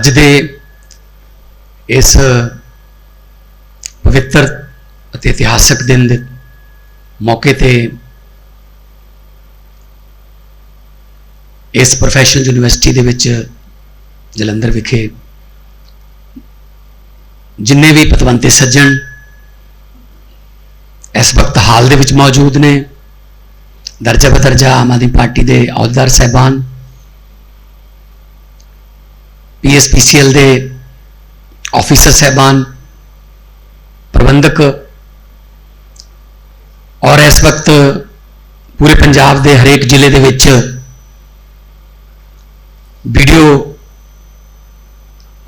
ਅੱਜ ਦੇ ਇਸ ਪਵਿੱਤਰ ਅਤੇ ਇਤਿਹਾਸਕ ਦਿਨ ਦੇ ਮੌਕੇ ਤੇ ਇਸ ਪ੍ਰੋਫੈਸ਼ਨਲ ਯੂਨੀਵਰਸਿਟੀ ਦੇ ਵਿੱਚ ਜਲੰਧਰ ਵਿਖੇ ਜਿੰਨੇ ਵੀ ਪਤਵੰਤੇ ਸੱਜਣ ਇਸ ਵਕਤ ਹਾਲ ਦੇ ਵਿੱਚ ਮੌਜੂਦ ਨੇ ਦਰਜਾ ਬਦਰਜਾ ਆਮ ਆਦਮੀ ਪਾਰਟੀ ਦੇ ਅਹੁਦੇਦਾਰ, ਸਹਿਬਾਨ ਪੀਐਸਪੀਸੀਐਲ ਦੇ ਆਫੀਸਰ ਸਹਿਬਾਨ ਪ੍ਰਬੰਧਕ ਔਰ ਇਸ ਵਕਤ ਪੂਰੇ ਪੰਜਾਬ ਦੇ ਹਰੇਕ ਜ਼ਿਲ੍ਹੇ ਦੇ ਵਿੱਚ ਵੀਡੀਓ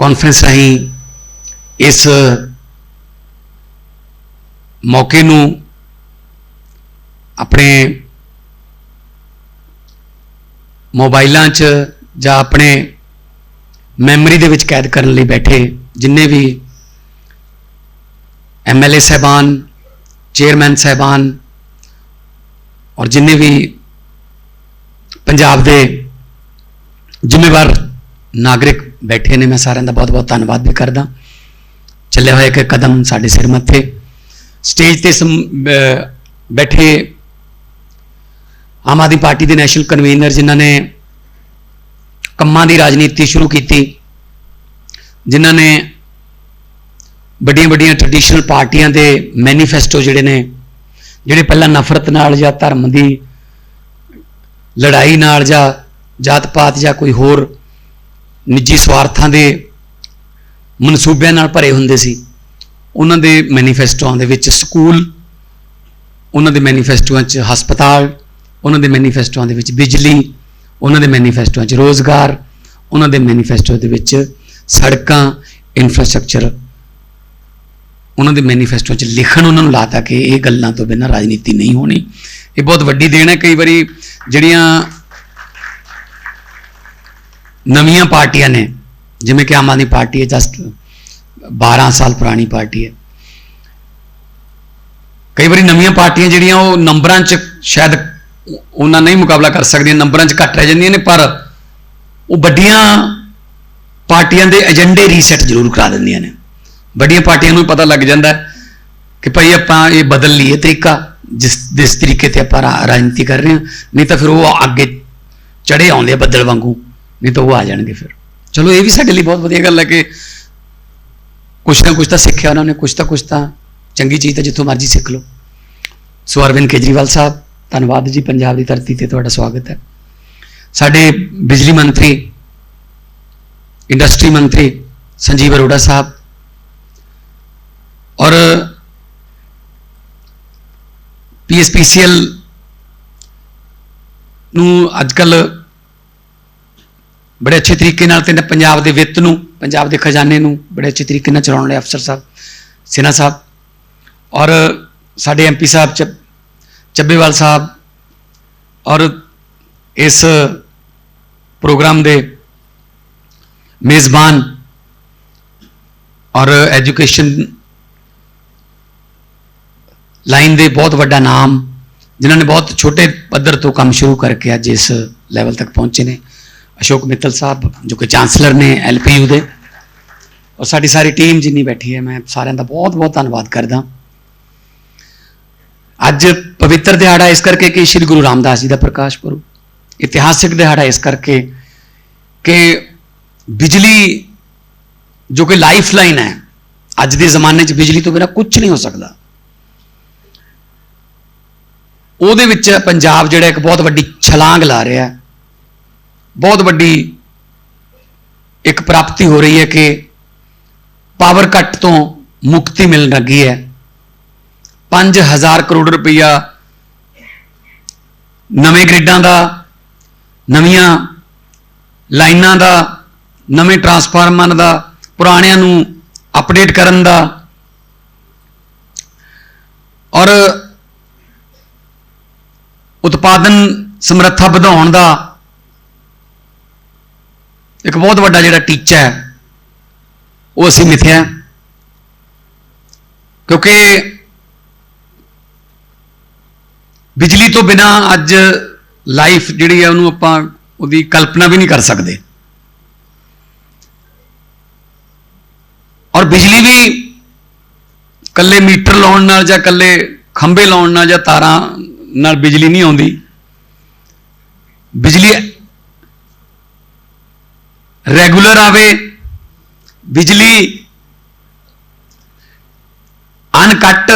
ਕਾਨਫਰੰਸ ਰਾਹੀਂ ਇਸ ਮੌਕੇ ਨੂੰ ਆਪਣੇ ਮੋਬਾਈਲਾਂ 'ਚ ਜਾਂ ਆਪਣੇ ਮੈਮਰੀ ਦੇ ਵਿੱਚ ਕੈਦ ਕਰਨ ਲਈ ਬੈਠੇ ਜਿੰਨੇ ਵੀ ਐਮਐਲਏ ਸਹਿਬਾਨ, ਚੇਅਰਮੈਨ ਸਹਿਬਾਨ ਔਰ ਜਿੰਨੇ ਵੀ ਪੰਜਾਬ ਦੇ ਜ਼ਿੰਮੇਵਾਰ ਨਾਗਰਿਕ ਬੈਠੇ ਨੇ, ਮੈਂ ਸਾਰਿਆਂ ਦਾ ਬਹੁਤ-ਬਹੁਤ ਧੰਨਵਾਦ ਵੀ ਕਰਦਾ। ਚੱਲਿਆ ਹੋਇਆ ਇੱਕ ਕਦਮ ਸਾਡੇ ਸਿਰ ਮੱਥੇ। ਸਟੇਜ ਤੇ ਸਮ- ਬੈਠੇ ਆਮ ਆਦਮੀ ਪਾਰਟੀ ਦੇ ਨੈਸ਼ਨਲ ਕਨਵੀਨਰ ਜਿਨ੍ਹਾਂ ਨੇ ਕੰਮਾਂ ਦੀ ਰਾਜਨੀਤੀ ਸ਼ੁਰੂ ਕੀਤੀ, ਜਿਨ੍ਹਾਂ ਨੇ ਵੱਡੀਆਂ ਵੱਡੀਆਂ ਟ੍ਰੈਡੀਸ਼ਨਲ ਪਾਰਟੀਆਂ ਦੇ ਮੈਨੀਫੈਸਟੋ ਜਿਹੜੇ ਨੇ, ਜਿਹੜੇ ਪਹਿਲਾਂ ਨਫ਼ਰਤ ਨਾਲ ਜਾਂ ਧਰਮ ਦੀ ਲੜਾਈ ਨਾਲ ਜਾਂ ਜਾਤ ਪਾਤ ਜਾਂ ਕੋਈ ਹੋਰ ਨਿੱਜੀ ਸਵਾਰਥਾਂ ਦੇ ਮਨਸੂਬਿਆਂ ਨਾਲ ਭਰੇ ਹੁੰਦੇ ਸੀ, ਉਹਨਾਂ ਦੇ ਮੈਨੀਫੈਸਟੋਆਂ ਦੇ ਵਿੱਚ ਸਕੂਲ, ਉਹਨਾਂ ਦੇ ਮੈਨੀਫੈਸਟੋਆਂ 'ਚ ਹਸਪਤਾਲ, ਉਹਨਾਂ ਦੇ ਮੈਨੀਫੈਸਟੋਆਂ ਦੇ ਵਿੱਚ ਬਿਜਲੀ ਉਹਨਾਂ ਦੇ ਮੈਨੀਫੈਸਟੋਆਂ 'ਚ ਰੋਜ਼ਗਾਰ, ਉਹਨਾਂ ਦੇ ਮੈਨੀਫੈਸਟੋ ਦੇ ਵਿੱਚ ਸੜਕਾਂ ਇਨਫਰਾਸਟ੍ਰਕਚਰ ਉਹਨਾਂ ਦੇ ਮੈਨੀਫੈਸਟੋ 'ਚ ਲਿਖਣ ਉਹਨਾਂ ਨੂੰ ਲਾਤਾ ਕਿ ਇਹ ਗੱਲਾਂ ਤੋਂ ਬਿਨਾਂ ਰਾਜਨੀਤੀ ਨਹੀਂ ਹੋਣੀ। ਇਹ ਬਹੁਤ ਵੱਡੀ ਦੇਣ ਹੈ। ਕਈ ਵਾਰੀ ਜਿਹੜੀਆਂ ਨਵੀਆਂ ਪਾਰਟੀਆਂ ਨੇ, ਜਿਵੇਂ ਕਿ ਆਮ ਆਦਮੀ ਪਾਰਟੀ ਹੈ, ਜਸਟ 12 ਸਾਲ ਪੁਰਾਣੀ ਪਾਰਟੀ ਹੈ। ਕਈ ਵਾਰੀ ਨਵੀਆਂ ਪਾਰਟੀਆਂ ਜਿਹੜੀਆਂ ਉਹ ਨੰਬਰਾਂ 'ਚ ਸ਼ਾਇਦ ਉਹਨਾਂ ਨਹੀਂ ਮੁਕਾਬਲਾ ਕਰ ਸਕਦੀਆਂ, ਨੰਬਰਾਂ 'ਚ ਘੱਟ ਰਹਿ ਜਾਂਦੀਆਂ ਨੇ, ਪਰ ਉਹ ਵੱਡੀਆਂ ਪਾਰਟੀਆਂ ਦੇ ਏਜੰਡੇ ਰੀਸੈਟ ਜ਼ਰੂਰ ਕਰਾ ਦਿੰਦੀਆਂ ਨੇ। ਵੱਡੀਆਂ ਪਾਰਟੀਆਂ ਨੂੰ ਪਤਾ ਲੱਗ ਜਾਂਦਾ ਕਿ ਭਾਈ ਆਪਾਂ ਇਹ ਬਦਲ ਲਈਏ ਤਰੀਕਾ, ਜਿਸ ਜਿਸ ਤਰੀਕੇ ਤੇ ਆਪਾਂ ਰਾ- ਰਾਜਨੀਤੀ ਕਰ ਰਹੇ ਹਾਂ। ਨਹੀਂ ਤਾਂ ਫਿਰ ਉਹ ਅੱਗੇ ਚੜੇ ਆਉਂਦੇ ਆ ਬੱਦਲ ਵਾਂਗੂ, ਨਹੀਂ ਤਾਂ ਉਹ ਆ ਜਾਣਗੇ ਫਿਰ। ਚਲੋ ਇਹ ਵੀ ਸਾਡੇ ਲਈ ਬਹੁਤ ਵਧੀਆ ਗੱਲ ਹੈ ਕਿ ਕੁਛ ਨਾ ਕੁਛ ਤਾਂ ਸਿੱਖਿਆ ਉਹਨਾਂ ਨੇ, ਕੁਛ ਤਾਂ ਕੁਛ ਤਾਂ ਚੰਗੀ ਚੀਜ਼ ਤਾਂ ਜਿੱਥੋਂ ਮਰਜ਼ੀ ਸਿੱਖ ਲਓ। ਸੋ ਅਰਵਿੰਦ ਕੇਜਰੀਵਾਲ ਸਾਹਿਬ ਧੰਨਵਾਦ ਜੀ, ਪੰਜਾਬ ਦੀ ਧਰਤੀ ਤੇ ਤੁਹਾਡਾ ਸਵਾਗਤ ਹੈ। ਸਾਡੇ ਬਿਜਲੀ ਮੰਤਰੀ, ਇੰਡਸਟਰੀ ਮੰਤਰੀ ਸੰਜੀਵ ਅਰੋੜਾ ਸਾਹਿਬ ਔਰ ਪੀਐਸਪੀਸੀਐਲ ਨੂੰ ਅੱਜਕੱਲ ਬੜੇ ਅੱਛੇ ਤਰੀਕੇ ਨਾਲ ਤੇ ਪੰਜਾਬ ਦੇ ਵਿੱਤ ਨੂੰ, ਪੰਜਾਬ ਦੇ ਖਜ਼ਾਨੇ ਨੂੰ ਬੜੇ ਅੱਛੇ ਤਰੀਕੇ ਨਾਲ ਚਲਾਉਣ ਵਾਲੇ ਅਫਸਰ ਸਾਹਿਬ, ਸਿਨਾ ਸਾਹਿਬ ਔਰ ਸਾਡੇ ਐਮਪੀ ਸਾਹਿਬ ਚ ਚੱਬੇਵਾਲ ਸਾਹਿਬ ਔਰ ਇਸ ਪ੍ਰੋਗਰਾਮ ਦੇ ਮੇਜ਼ਬਾਨ ਔਰ ਐਜੂਕੇਸ਼ਨ ਲਾਈਨ ਦੇ ਬਹੁਤ ਵੱਡਾ ਨਾਮ, ਜਿਨ੍ਹਾਂ ਨੇ ਬਹੁਤ ਛੋਟੇ ਪੱਧਰ ਤੋਂ ਕੰਮ ਸ਼ੁਰੂ ਕਰਕੇ ਅੱਜ ਇਸ ਲੈਵਲ ਤੱਕ ਪਹੁੰਚੇ ਨੇ। ਅਸ਼ੋਕ ਮਿੱਤਲ ਸਾਹਿਬ, ਜੋ ਕਿ ਚਾਂਸਲਰ ਨੇ ਐਲਪੀਯੂ ਦੇ। ਔਰ ਸਾਡੀ ਸਾਰੀ ਟੀਮ ਜਿੰਨੀ ਬੈਠੀ ਹੈ, ਮੈਂ ਸਾਰਿਆਂ ਦਾ ਬਹੁਤ ਬਹੁਤ ਧੰਨਵਾਦ ਕਰਦਾ। ਅੱਜ ਪਵਿੱਤਰ ਦਿਹਾੜਾ ਇਸ ਕਰਕੇ ਕਿ ਸ੍ਰੀ ਗੁਰੂ ਰਾਮਦਾਸ ਜੀ ਦਾ ਪ੍ਰਕਾਸ਼ ਪੁਰਬ, ਇਤਿਹਾਸਿਕ ਦਿਹਾੜਾ ਇਸ ਕਰਕੇ ਕਿ ਬਿਜਲੀ ਜੋ ਕਿ ਲਾਈਫ ਲਾਈਨ ਹੈ, ਅੱਜ ਦੇ ਜ਼ਮਾਨੇ 'ਚ ਬਿਜਲੀ ਤੋਂ ਬਿਨਾਂ ਕੁਝ ਨਹੀਂ ਹੋ ਸਕਦਾ। ਉਹਦੇ ਵਿੱਚ ਪੰਜਾਬ ਜਿਹੜਾ ਇੱਕ ਬਹੁਤ ਵੱਡੀ ਛਲਾਂਗ ਲਾ ਰਿਹਾ ਹੈ। ਬਹੁਤ ਵੱਡੀ ਇੱਕ ਪ੍ਰਾਪਤੀ ਹੋ ਰਹੀ ਹੈ ਕਿ ਪਾਵਰ ਕੱਟ ਤੋਂ ਮੁਕਤੀ ਮਿਲਣ ਲੱਗੀ ਹੈ। 5000 ਕਰੋੜ ਰੁਪਈਆ ਨਵੇਂ ਗ੍ਰਿਡਾਂ ਦਾ, ਨਵੀਆਂ ਲਾਈਨਾਂ ਦਾ, ਨਵੇਂ ਟਰਾਂਸਫਾਰਮਰਾਂ ਦਾ, ਪੁਰਾਣਿਆਂ ਨੂੰ ਅਪਡੇਟ ਕਰਨ ਦਾ। ਔਰ ਉਤਪਾਦਨ ਸਮਰੱਥਾ ਵਧਾਉਣ ਦਾ ਇੱਕ ਬਹੁਤ ਵੱਡਾ ਜਿਹੜਾ ਟੀਚਾ ਹੈ, ਉਹ ਅਸੀਂ ਮਿਥਿਆ। ਕਿਉਂਕਿ ਬਿਜਲੀ ਤੋਂ ਬਿਨਾ ਅੱਜ ਲਾਈਫ ਜਿਹੜੀ ਹੈ ਉਹਨੂੰ ਆਪਾਂ ਉਹਦੀ ਕਲਪਨਾ ਵੀ ਨਹੀਂ ਕਰ ਸਕਦੇ। ਔਰ ਬਿਜਲੀ ਵੀ ਕੱਲੇ ਮੀਟਰ ਲਾਉਣ ਨਾਲ ਜਾਂ ਕੱਲੇ ਖੰਭੇ ਲਾਉਣ ਨਾਲ ਜਾਂ ਤਾਰਾਂ ਨਾਲ ਬਿਜਲੀ ਨਹੀਂ ਆਉਂਦੀ। ਬਿਜਲੀ ਰੈਗੂਲਰ ਆਵੇ, ਬਿਜਲੀ ਅਨਕਟ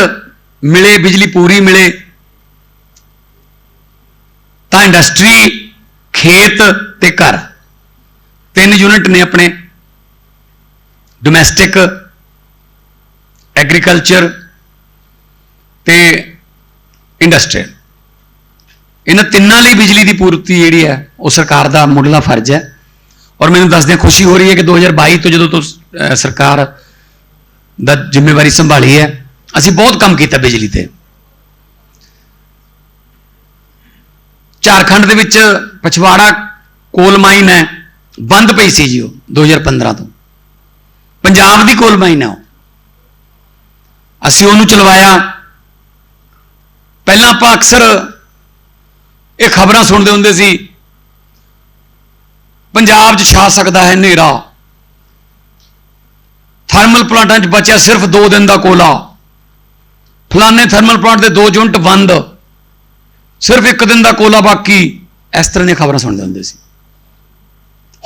ਮਿਲੇ, ਬਿਜਲੀ ਪੂਰੀ ਮਿਲੇ। ਤਾਂ ਇੰਡਸਟਰੀ ਖੇਤ ਤੇ ਘਰ। ਤਿੰਨ ਯੂਨਿਟ ਨੇ ਆਪਣੇ। ਡੋਮੈਸਟਿਕ ਐਗਰੀਕਲਚਰ ਤੇ ਇੰਡਸਟਰੀਅਲ ਇਹਨਾਂ ਤਿੰਨਾਂ ਲਈ ਬਿਜਲੀ ਦੀ ਪੂਰਤੀ ਜਿਹੜੀ ਹੈ, ਉਹ ਸਰਕਾਰ ਦਾ ਮੁੱਢਲਾ ਫਰਜ਼ ਹੈ। ਔਰ ਮੈਨੂੰ ਦੱਸਦਿਆਂ ਖੁਸ਼ੀ ਹੋ ਰਹੀ ਹੈ ਕਿ 2022 ਤੋਂ ਜਦੋਂ ਤੋਂ ਸਰਕਾਰ ਦਾ ਜ਼ਿੰਮੇਵਾਰੀ ਸੰਭਾਲੀ ਹੈ, ਅਸੀਂ ਬਹੁਤ ਕੰਮ ਕੀਤਾ ਬਿਜਲੀ ਤੇ। ਝਾਰਖੰਡ ਦੇ ਵਿੱਚ ਪਛਵਾੜਾ ਕੋਲ ਮਾਈਨ ਹੈ, ਬੰਦ ਪਈ ਸੀ ਜੀ ਉਹ 2015 ਤੋਂ। ਪੰਜਾਬ ਦੀ ਕੋਲ ਮਾਈਨ ਹੈ ਉਹ। ਅਸੀਂ ਉਹਨੂੰ ਚਲਵਾਇਆ। ਪਹਿਲਾਂ ਆਪਾਂ ਅਕਸਰ ਇਹ ਖਬਰਾਂ ਸੁਣਦੇ ਹੁੰਦੇ ਸੀ, ਪੰਜਾਬ 'ਚ ਛਾ ਸਕਦਾ ਹੈ ਹਨੇਰਾ। ਥਰਮਲ ਪਲਾਂਟਾਂ 'ਚ ਬਚਿਆ ਸਿਰਫ 2 ਦਿਨ ਦਾ ਕੋਲਾ। ਫਲਾਣੇ ਥਰਮਲ ਪਲਾਂਟ ਦੇ ਦੋ ਯੂਨਿਟ ਬੰਦ। ਸਿਰਫ ਇੱਕ ਦਿਨ ਦਾ ਕੋਲਾ ਬਾਕੀ ਇਸ ਤਰ੍ਹਾਂ ਦੀਆਂ ਖਬਰਾਂ ਸੁਣਦੇ ਹੁੰਦੇ ਸੀ।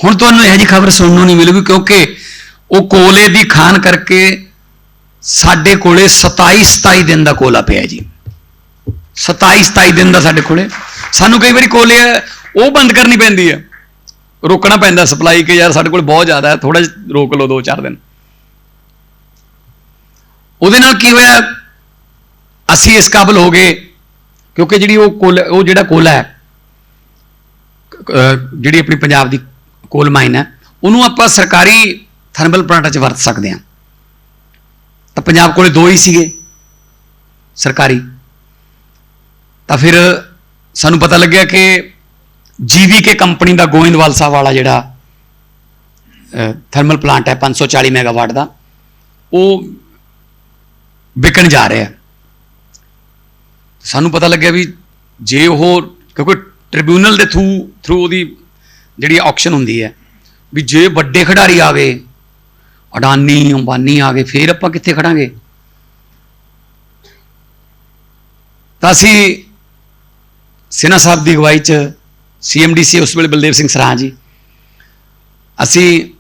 ਹੁਣ ਤੁਹਾਨੂੰ ਇਹ ਜੀ ਖਬਰ ਸੁਣਨ ਨੂੰ ਨਹੀਂ ਮਿਲੂਗੀ ਕਿਉਂਕਿ ਉਹ ਕੋਲੇ ਦੀ ਖਾਨ ਕਰਕੇ ਸਾਡੇ ਕੋਲੇ 27 27 ਦਿਨ ਦਾ ਕੋਲਾ ਪਿਆ ਜੀ। 27 27 ਦਿਨ ਦਾ ਸਾਡੇ ਕੋਲੇ। ਸਾਨੂੰ ਕਈ ਵਾਰੀ ਕੋਲੇ ਹੈ, ਉਹ ਬੰਦ ਕਰਨੀ ਪੈਂਦੀ ਹੈ। ਰੋਕਣਾ ਪੈਂਦਾ ਸਪਲਾਈ ਕਿ ਯਾਰ ਸਾਡੇ ਕੋਲ ਬਹੁਤ ਜ਼ਿਆਦਾ ਹੈ ਥੋੜਾ ਜਿਹਾ ਰੋਕ ਲਓ 2-4 ਦਿਨ। ਉਹਦੇ ਨਾਲ ਕੀ ਹੋਇਆ? ਅਸੀਂ ਇਸ ਕਾਬਲ ਹੋ ਗਏ। ਕਿਉਂਕਿ ਜਿਹੜੀ ਉਹ ਕੋਲ, ਉਹ ਜਿਹੜਾ ਕੋਲਾ ਹੈ ਜਿਹੜੀ ਆਪਣੀ ਪੰਜਾਬ ਦੀ ਕੋਲ ਮਾਈਨ ਹੈ, ਉਹਨੂੰ ਆਪਾਂ ਸਰਕਾਰੀ ਥਰਮਲ ਪਲਾਂਟਾਂ 'ਚ ਵਰਤ ਸਕਦੇ ਹਾਂ। ਤਾਂ ਪੰਜਾਬ ਕੋਲੇ ਦੋ ਹੀ ਸੀਗੇ, ਸਰਕਾਰੀ। ਤਾਂ ਫਿਰ ਸਾਨੂੰ ਪਤਾ ਲੱਗਿਆ ਕਿ ਜੀਵੀਕੇ ਕੰਪਨੀ ਦਾ ਗੋਇੰਦਵਾਲ ਸਾਹਿਬ ਵਾਲਾ ਜਿਹੜਾ ਥਰਮਲ ਪਲਾਂਟ ਹੈ 540 ਮੈਗਾਵਾਟ ਦਾ, ਉਹ ਵਿਕਣ ਜਾ ਰਿਹਾ। ਸਾਨੂੰ ਪਤਾ ਲੱਗਿਆ ਵੀ ਜੇ ਉਹ, ਕਿਉਂਕਿ ਟ੍ਰਿਬਿਊਨਲ ਦੇ ਥਰੂ ਥਰੂ ਉਹਦੀ ਜਿਹੜੀ ਆਕਸ਼ਨ ਹੁੰਦੀ ਹੈ, ਵੀ ਜੇ ਵੱਡੇ ਖਿਡਾਰੀ ਆ ਗਏ, ਅਡਾਨੀ, ਅੰਬਾਨੀ ਆ ਗਏ, ਫੇਰ ਆਪਾਂ ਕਿੱਥੇ ਖੜਾਂਗੇ? ਤਾਂ ਅਸੀਂ ਸਿਨਾ ਸਾਹਿਬ ਦੀ ਅਗਵਾਈ ਚ ਸੀਐਮਡੀਸੀ ਉਸ ਵੇਲੇ ਬਲਦੇਵ ਸਿੰਘ ਸਰਾਹ ਜੀ, ਅਸੀਂ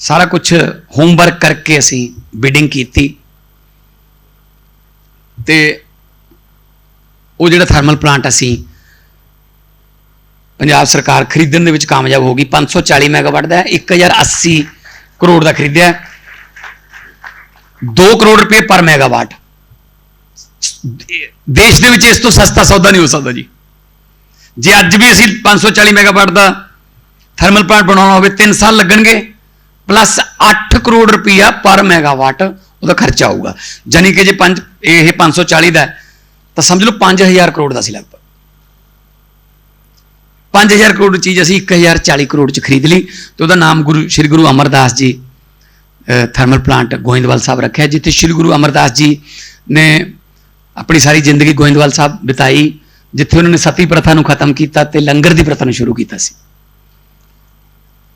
ਸਾਰਾ ਕੁਝ ਹੋਮਵਰਕ ਕਰਕੇ ਅਸੀਂ ਬਿਡਿੰਗ ਕੀਤੀ। ਤੇ ਉਹ ਜਿਹੜਾ ਥਰਮਲ ਪਲਾਂਟ ਅਸੀਂ ਪੰਜਾਬ ਸਰਕਾਰ ਖਰੀਦਣ ਦੇ ਵਿੱਚ ਕਾਮਯਾਬ ਹੋ ਗਈ 540 ਮੈਗਾਵਾਟ ਦਾ ਹੈ 1080 ਕਰੋੜ ਦਾ ਖਰੀਦਿਆ 2 ਕਰੋੜ ਰੁਪਏ ਪਰ ਮੈਗਾਵਾਟ ਦੇਸ਼ ਦੇ ਵਿੱਚ ਇਸ ਤੋਂ ਸਸਤਾ ਸੌਦਾ ਨਹੀਂ ਹੋ ਸਕਦਾ ਜੀ। ਜੇ ਅੱਜ ਵੀ ਅਸੀਂ 540 ਮੈਗਾਵਾਟ ਦਾ ਥਰਮਲ ਪਲਾਂਟ ਬਣਾਉਣਾ ਹੋਵੇ 3 ਸਾਲ ਲੱਗਣਗੇ ਪਲੱਸ 8 ਕਰੋੜ ਰੁਪਇਆ ਪਰ ਮੈਗਾਵਾਟ ਉਹਦਾ ਖਰਚਾ ਆਊਗਾ। ਜਾਨੀ ਕਿ ਜੇ 5 ਇਹ 540 ਦਾ ਤਾਂ ਸਮਝ ਲਓ 5000 ਕਰੋੜ ਦਾ ਸੀ ਲਗਭਗ। 5000 ਕਰੋੜ ਦੀ ਚੀਜ਼ ਅਸੀਂ 1040 ਕਰੋੜ ਚ ਖਰੀਦ ਲਈ ਤੇ ਉਹਦਾ ਨਾਮ ਗੁਰੂ, ਸ੍ਰੀ ਗੁਰੂ ਅਮਰਦਾਸ ਜੀ ਥਰਮਲ ਪਲਾਂਟ ਗੋਇੰਦਵਾਲ ਸਾਹਿਬ ਰੱਖਿਆ, ਜਿੱਥੇ ਸ੍ਰੀ ਗੁਰੂ ਅਮਰਦਾਸ ਜੀ ਨੇ ਆਪਣੀ ਸਾਰੀ ਜ਼ਿੰਦਗੀ ਗੋਇੰਦਵਾਲ ਸਾਹਿਬ ਬਿਤਾਈ, ਜਿੱਥੇ ਉਹਨਾਂ ਨੇ ਸਤੀ ਪ੍ਰਥਾ ਨੂੰ ਖਤਮ ਕੀਤਾ ਤੇ ਲੰਗਰ ਦੀ ਪ੍ਰਥਾ ਨੂੰ ਸ਼ੁਰੂ ਕੀਤਾ ਸੀ।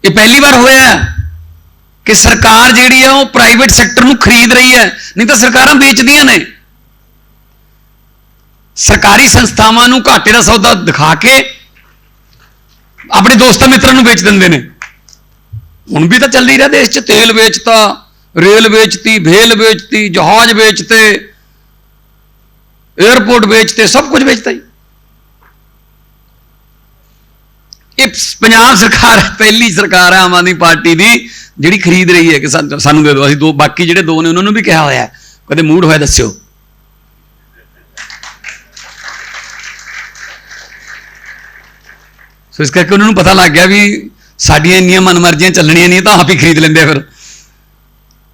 ਇਹ ਪਹਿਲੀ ਵਾਰ ਹੋਇਆ। ਕਿ ਸਰਕਾਰ ਜਿਹੜੀ ਆ ਉਹ ਪ੍ਰਾਈਵੇਟ ਸੈਕਟਰ ਨੂੰ ਖਰੀਦ ਰਹੀ ਹੈ, ਨਹੀਂ ਤਾਂ ਸਰਕਾਰਾਂ ਵੇਚਦੀਆਂ ਨੇ। ਸਰਕਾਰੀ ਸੰਸਥਾਵਾਂ ਨੂੰ ਘਾਟੇ ਦਾ ਸੌਦਾ ਦਿਖਾ ਕੇ ਆਪਣੇ ਦੋਸਤਾਂ ਮਿੱਤਰਾਂ ਨੂੰ ਵੇਚ ਦਿੰਦੇ ਨੇ। ਹੁਣ ਵੀ ਤਾਂ ਚੱਲ ਹੀ ਰਿਹਾ ਦੇਸ਼ 'ਚ, ਤੇਲ ਵੇਚਤਾ, ਰੇਲ ਵੇਚਤੀ ਭੇਲ ਵੇਚਤੀ, ਜਹਾਜ਼ ਵੇਚਤੇ 에어ਪੋਰਟ ਵੇਚਤੇ, ਸਭ ਕੁਝ ਵੇਚਤਾ ਜੀ ਇਹ ਪੰਜਾਬ ਸਰਕਾਰ ਪਹਿਲੀ ਸਰਕਾਰ ਹੈ, ਆਮ ਆਦਮੀ ਪਾਰਟੀ ਦੀ, ਜਿਹੜੀ ਖਰੀਦ ਰਹੀ ਹੈ ਕਿ ਸਾਨੂੰ ਦੇ ਦਿਓ। ਅਸੀਂ ਦੋ, ਬਾਕੀ ਜਿਹੜੇ ਦੋ ਨੇ, ਉਹਨਾਂ ਨੂੰ ਵੀ ਕਿਹਾ ਹੋਇਆ ਕਦੇ ਮੂਡ ਹੋਇਆ ਦੱਸਿਓ। ਸੋ ਇਸ ਕਰਕੇ ਉਹਨਾਂ ਨੂੰ ਪਤਾ ਲੱਗ ਗਿਆ ਵੀ ਸਾਡੀਆਂ ਇੰਨੀਆਂ ਮਨਮਰਜ਼ੀਆਂ ਚੱਲਣੀਆਂ ਨਹੀਂ ਤਾਂ ਆਪ ਹੀ ਖਰੀਦ ਲੈਂਦੇ ਫਿਰ।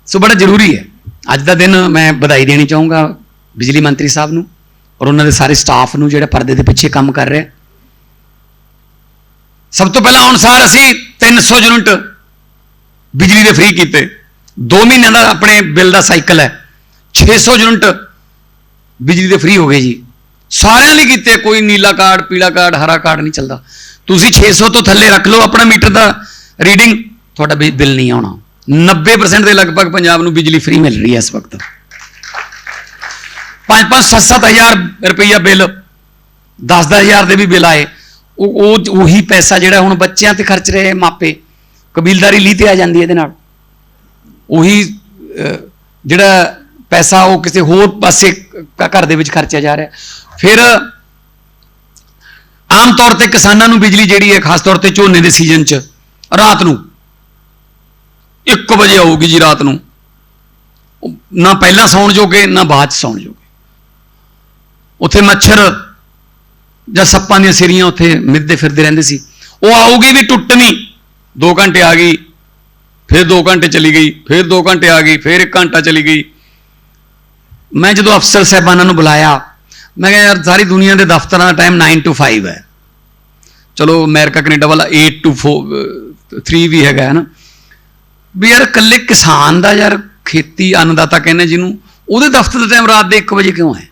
ਸੋ ਬੜਾ ਜ਼ਰੂਰੀ ਹੈ। ਅੱਜ ਦਾ ਦਿਨ ਮੈਂ ਵਧਾਈ ਦੇਣੀ ਚਾਹੂੰਗਾ ਬਿਜਲੀ ਮੰਤਰੀ ਸਾਹਿਬ ਨੂੰ ਔਰ ਉਹਨਾਂ ਦੇ ਸਾਰੇ ਸਟਾਫ ਨੂੰ, ਜਿਹੜਾ ਪਰਦੇ ਦੇ ਪਿੱਛੇ ਕੰਮ ਕਰ ਰਿਹਾ। ਸਭ ਤੋਂ ਪਹਿਲਾਂ ਅਨੁਸਾਰ ਅਸੀਂ 300 ਯੂਨਿਟ ਬਿਜਲੀ ਦੇ ਫ੍ਰੀ ਕੀਤੇ। 2 ਮਹੀਨਿਆਂ ਦਾ ਆਪਣੇ ਬਿੱਲ ਦਾ ਸਾਈਕਲ ਹੈ। 600 ਯੂਨਿਟ ਬਿਜਲੀ ਦੇ ਫ੍ਰੀ ਹੋ ਗਏ ਜੀ। ਸਾਰਿਆਂ ਲਈ ਕੀਤੇ, ਕੋਈ ਨੀਲਾ ਕਾਰਡ, ਪੀਲਾ ਕਾਰਡ, ਹਰਾ ਕਾਰਡ ਨਹੀਂ ਚੱਲਦਾ। ਤੁਸੀਂ 600 ਤੋਂ ਥੱਲੇ ਰੱਖ ਲਓ ਆਪਣਾ ਮੀਟਰ ਦਾ ਰੀਡਿੰਗ ਤੁਹਾਡਾ ਬਿ- ਬਿੱਲ ਨਹੀਂ ਆਉਣਾ। 90% ਦੇ ਲਗਭਗ ਪੰਜਾਬ ਨੂੰ ਬਿਜਲੀ ਫ੍ਰੀ ਮਿਲ ਰਹੀ ਹੈ ਇਸ ਵਕਤ। 5-5 7-7000 ਰੁਪਈਆ ਬਿੱਲ 10-10000 ਦੇ ਵੀ ਬਿੱਲ ਆਏ। ਉਹ ਉਹ ਉਹੀ ਪੈਸਾ ਜਿਹੜਾ ਹੁਣ ਬੱਚਿਆਂ ਤੇ ਖਰਚ ਰਹੇ ਮਾਪੇ, ਕਬੀਲਦਾਰੀ ਲਈ ਤੇ ਆ ਜਾਂਦੀ ਇਹਦੇ ਨਾਲ। ਉਹੀ ਜਿਹੜਾ ਪੈਸਾ ਉਹ ਕਿਸੇ ਹੋਰ ਪਾਸੇ ਘਰ ਦੇ ਵਿੱਚ ਖਰਚਿਆ ਜਾ ਰਿਹਾ। ਫਿਰ ਆਮ ਤੌਰ ਤੇ ਕਿਸਾਨਾਂ ਨੂੰ ਬਿਜਲੀ ਜਿਹੜੀ ਹੈ, ਖਾਸ ਤੌਰ ਤੇ ਝੋਨੇ ਦੇ ਸੀਜ਼ਨ 'ਚ, ਰਾਤ ਨੂੰ 1 ਵਜੇ ਆਊਗੀ ਜੀ ਰਾਤ ਨੂੰ। ਨਾ ਪਹਿਲਾਂ ਸੌਣ ਜੋਗੇ, ਨਾ ਬਾਅਦ 'ਚ ਸੌਣ ਜੋਗੇ। ਉੱਥੇ ਮੱਛਰ ਜਾਂ ਸੱਪਾਂ ਦੀਆਂ ਸਿਰੀਆਂ ਉੱਥੇ ਮਿੱਧਦੇ ਫਿਰਦੇ ਰਹਿੰਦੇ ਸੀ। ਉਹ ਆਊਗੀ ਵੀ ਟੁੱਟਣੀ 2 ਘੰਟੇ ਆ ਗਈ, ਫਿਰ 2 ਘੰਟੇ ਚਲੀ ਗਈ, ਫਿਰ 2 ਘੰਟੇ ਆ ਗਈ, ਫਿਰ 1 ਘੰਟਾ ਚਲੀ ਗਈ। ਮੈਂ ਜਦੋਂ ਅਫਸਰ ਸਾਹਿਬਾਨਾਂ ਨੂੰ ਬੁਲਾਇਆ, ਮੈਂ ਕਿਹਾ, ਯਾਰ, ਸਾਰੀ ਦੁਨੀਆ ਦੇ ਦਫ਼ਤਰਾਂ ਦਾ ਟਾਈਮ 9 ਟੂ 5 ਹੈ। ਚਲੋ, ਅਮਰੀਕਾ, ਕੈਨੇਡਾ ਵਾਲਾ 8 ਟੂ 4 3 ਵੀ ਹੈਗਾ ਹੈ ਨਾ ਵੀ ਯਾਰ, ਇਕੱਲੇ ਕਿਸਾਨ ਦਾ ਯਾਰ ਖੇਤੀ ਅੰਨਦਾਤਾ ਕਹਿੰਦੇ ਜਿਹਨੂੰ, ਉਹਦੇ ਦਫ਼ਤਰ ਦਾ ਟਾਈਮ ਰਾਤ ਦੇ 1 ਵਜੇ ਕਿਉਂ ਹੈ?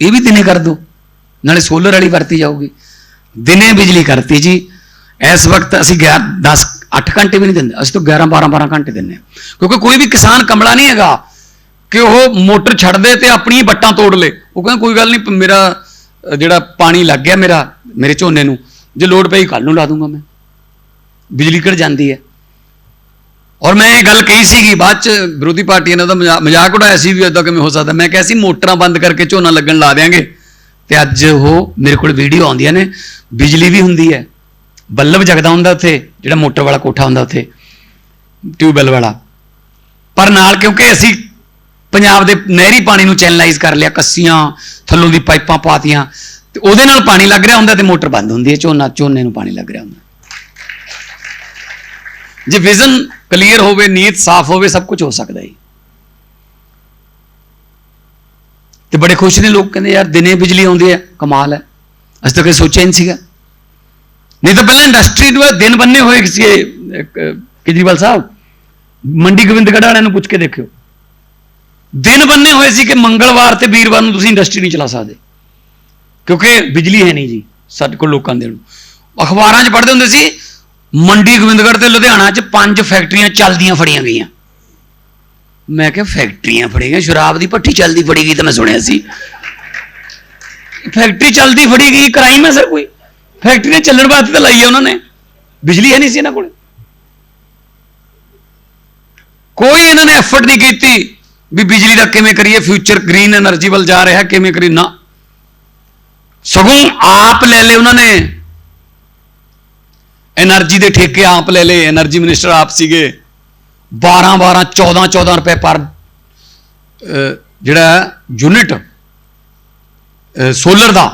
ਇਹ ਵੀ ਦਿਨੇ ਕਰ ਦੋ। ਨਾਲੇ ਸੋਲਰ ਵਾਲੀ ਵਰਤੀ ਜਾਊਗੀ। ਦਿਨੇ ਬਿਜਲੀ ਕਰਤੀ ਜੀ। ਇਸ ਵਕਤ ਅਸੀਂ 11 10 8 ਘੰਟੇ ਵੀ ਨਹੀਂ ਦਿੰਦੇ। ਅਸੀਂ ਤਾਂ 11 12 12 ਘੰਟੇ ਦਿੰਦੇ ਹਾਂ। ਕਿਉਂਕਿ ਕੋਈ ਵੀ ਕਿਸਾਨ ਕਮਲਾ ਨਹੀਂ ਹੈਗਾ ਕਿ ਉਹ ਮੋਟਰ ਛੱਡ ਦੇ ਤੇ ਆਪਣੀ ਬੱਟਾਂ ਤੋੜ ਲੇ। ਉਹ ਕਹਿੰਦਾ, ਕੋਈ ਗੱਲ ਨਹੀਂ ਮੇਰਾ ਜਿਹੜਾ ਪਾਣੀ ਲੱਗ ਗਿਆ ਮੇਰਾ, ਮੇਰੇ ਝੋਨੇ ਨੂੰ, ਜੇ ਲੋਡ ਪਈ ਕੱਲ ਨੂੰ ਲਾ ਦੂੰਗਾ ਮੈਂ। ਬਿਜਲੀ ਕੱਢ ਜਾਂਦੀ ਹੈ। ਔਰ ਮੈਂ ਇਹ ਗੱਲ ਕਹੀ ਸੀਗੀ, ਬਾਅਦ ਚ ਵਿਰੋਧੀ ਪਾਰਟੀਆਂ ਨੇ ਉਹਦਾ ਮਜ਼ਾ- ਮਜ਼ਾਕ ਉਡਾਇਆ ਸੀ ਵੀ ਇਦਾਂ ਕਿਵੇਂ ਹੋ ਸਕਦਾ। ਮੈਂ ਕਿਹਾ ਸੀ, ਮੋਟਰਾਂ ਬੰਦ ਕਰਕੇ ਝੋਨਾ ਲੱਗਣ ਲਾ ਦੇਾਂਗੇ ਤੇ ਅੱਜ ਉਹ ਮੇਰੇ ਕੋਲ ਵੀਡੀਓ ਆਉਂਦੀਆਂ ਨੇ, ਬਿਜਲੀ ਵੀ ਹੁੰਦੀ ਹੈ, ਬੱਲਬ ਜਗਦਾ ਹੁੰਦਾ ਉੱਥੇ, ਜਿਹੜਾ ਮੋਟਰ ਵਾਲਾ ਕੋਠਾ ਹੁੰਦਾ ਉੱਥੇ, ਟਿਊਬਵੈਲ ਵਾਲਾ। ਪਰ ਨਾਲ ਕਿਉਂਕਿ ਅਸੀਂ ਪੰਜਾਬ ਦੇ ਨਹਿਰੀ ਪਾਣੀ ਨੂੰ ਚੈਨਲਾਈਜ਼ ਕਰ ਲਿਆ, ਕੱਸੀਆਂ, ਥੱਲੋਂ ਦੀ ਪਾਈਪਾਂ ਪਾਤੀਆਂ, ਤੇ ਉਹਦੇ ਨਾਲ ਪਾਣੀ ਲੱਗ ਰਿਹਾ ਹੁੰਦਾ ਤੇ ਮੋਟਰ ਬੰਦ ਹੁੰਦੀ ਹੈ, ਝੋਨਾ, ਝੋਨੇ ਨੂੰ ਪਾਣੀ ਲੱਗ ਰਿਹਾ ਹੁੰਦਾ। ਜੇ ਵਿਜ਼ਨ ਕਲੀਅਰ ਹੋਵੇ ਨੀਅਤ ਸਾਫ਼ ਹੋਵੇ, ਸਭ ਕੁਝ ਹੋ ਸਕਦਾ ਹੈ। ਤੇ ਬੜੇ ਖੁਸ਼ ਨੇ ਲੋਕ, ਕਹਿੰਦੇ ਯਾਰ ਦਿਨੇ ਬਿਜਲੀ ਆਉਂਦੀ ਹੈ, ਕਮਾਲ ਹੈ। ਅਸੀਂ ਤਾਂ ਕਦੇ ਸੋਚਿਆ ਹੀ ਨਹੀਂ ਸੀਗਾ। ਨਹੀਂ ਤਾਂ ਪਹਿਲਾਂ ਇੰਡਸਟਰੀ ਨੂੰ ਦਿਨ ਬੰਨੇ ਹੋਏ ਸੀ ਕੇਜਰੀਵਾਲ ਸਾਹਿਬ। ਮੰਡੀ ਗੋਬਿੰਦਗੜ੍ਹ ਵਾਲਿਆਂ ਨੂੰ ਪੁੱਛ ਕੇ ਦੇਖਿਓ। ਦਿਨ ਬੰਨੇ ਹੋਏ ਸੀ ਕਿ ਮੰਗਲਵਾਰ ਤੇ ਵੀਰਵਾਰ ਨੂੰ ਤੁਸੀਂ ਇੰਡਸਟਰੀ ਨਹੀਂ ਚਲਾ ਸਕਦੇ। ਕਿਉਂਕਿ ਬਿਜਲੀ ਹੈ ਨਹੀਂ ਜੀ, ਸਾਡੇ ਕੋਲ ਲੋਕਾਂ ਦੇ ਨੂੰ। ਅਖਬਾਰਾਂ 'ਚ ਪੜ੍ਹਦੇ ਹੁੰਦੇ ਸੀ, ਮੰਡੀ ਗੋਬਿੰਦਗੜ੍ਹ ਤੇ ਲੁਧਿਆਣਾ 'ਚ ਪੰਜ ਫੈਕਟਰੀਆਂ ਚੱਲਦੀਆਂ ਫੜੀਆਂ ਗਈਆਂ। मैं क्या फैक्ट्रिया फड़ी गई शराब की भट्टी चलती फड़ी गई तो मैं सुनया फैक्ट्री चलती फड़ी गई क्राइम है सर कोई। फैक्ट्रिया चलने वास्ते तो लाई है उन्होंने बिजली है नहीं सी इन्होंने कोई इन्होंने एफर्ट नहीं की भी बिजली का किमें करिए फ्यूचर ग्रीन एनर्जी वाल जा रहा किमें करिए ना सगों आप ले ले उन्होंने एनर्जी के ठेके आप ले ले एनर्जी मिनिस्टर आप सी 12 12 14 14 ਰੁਪਏ ਪਰ ਜਿਹੜਾ ਯੂਨਿਟ ਸੋਲਰ ਦਾ,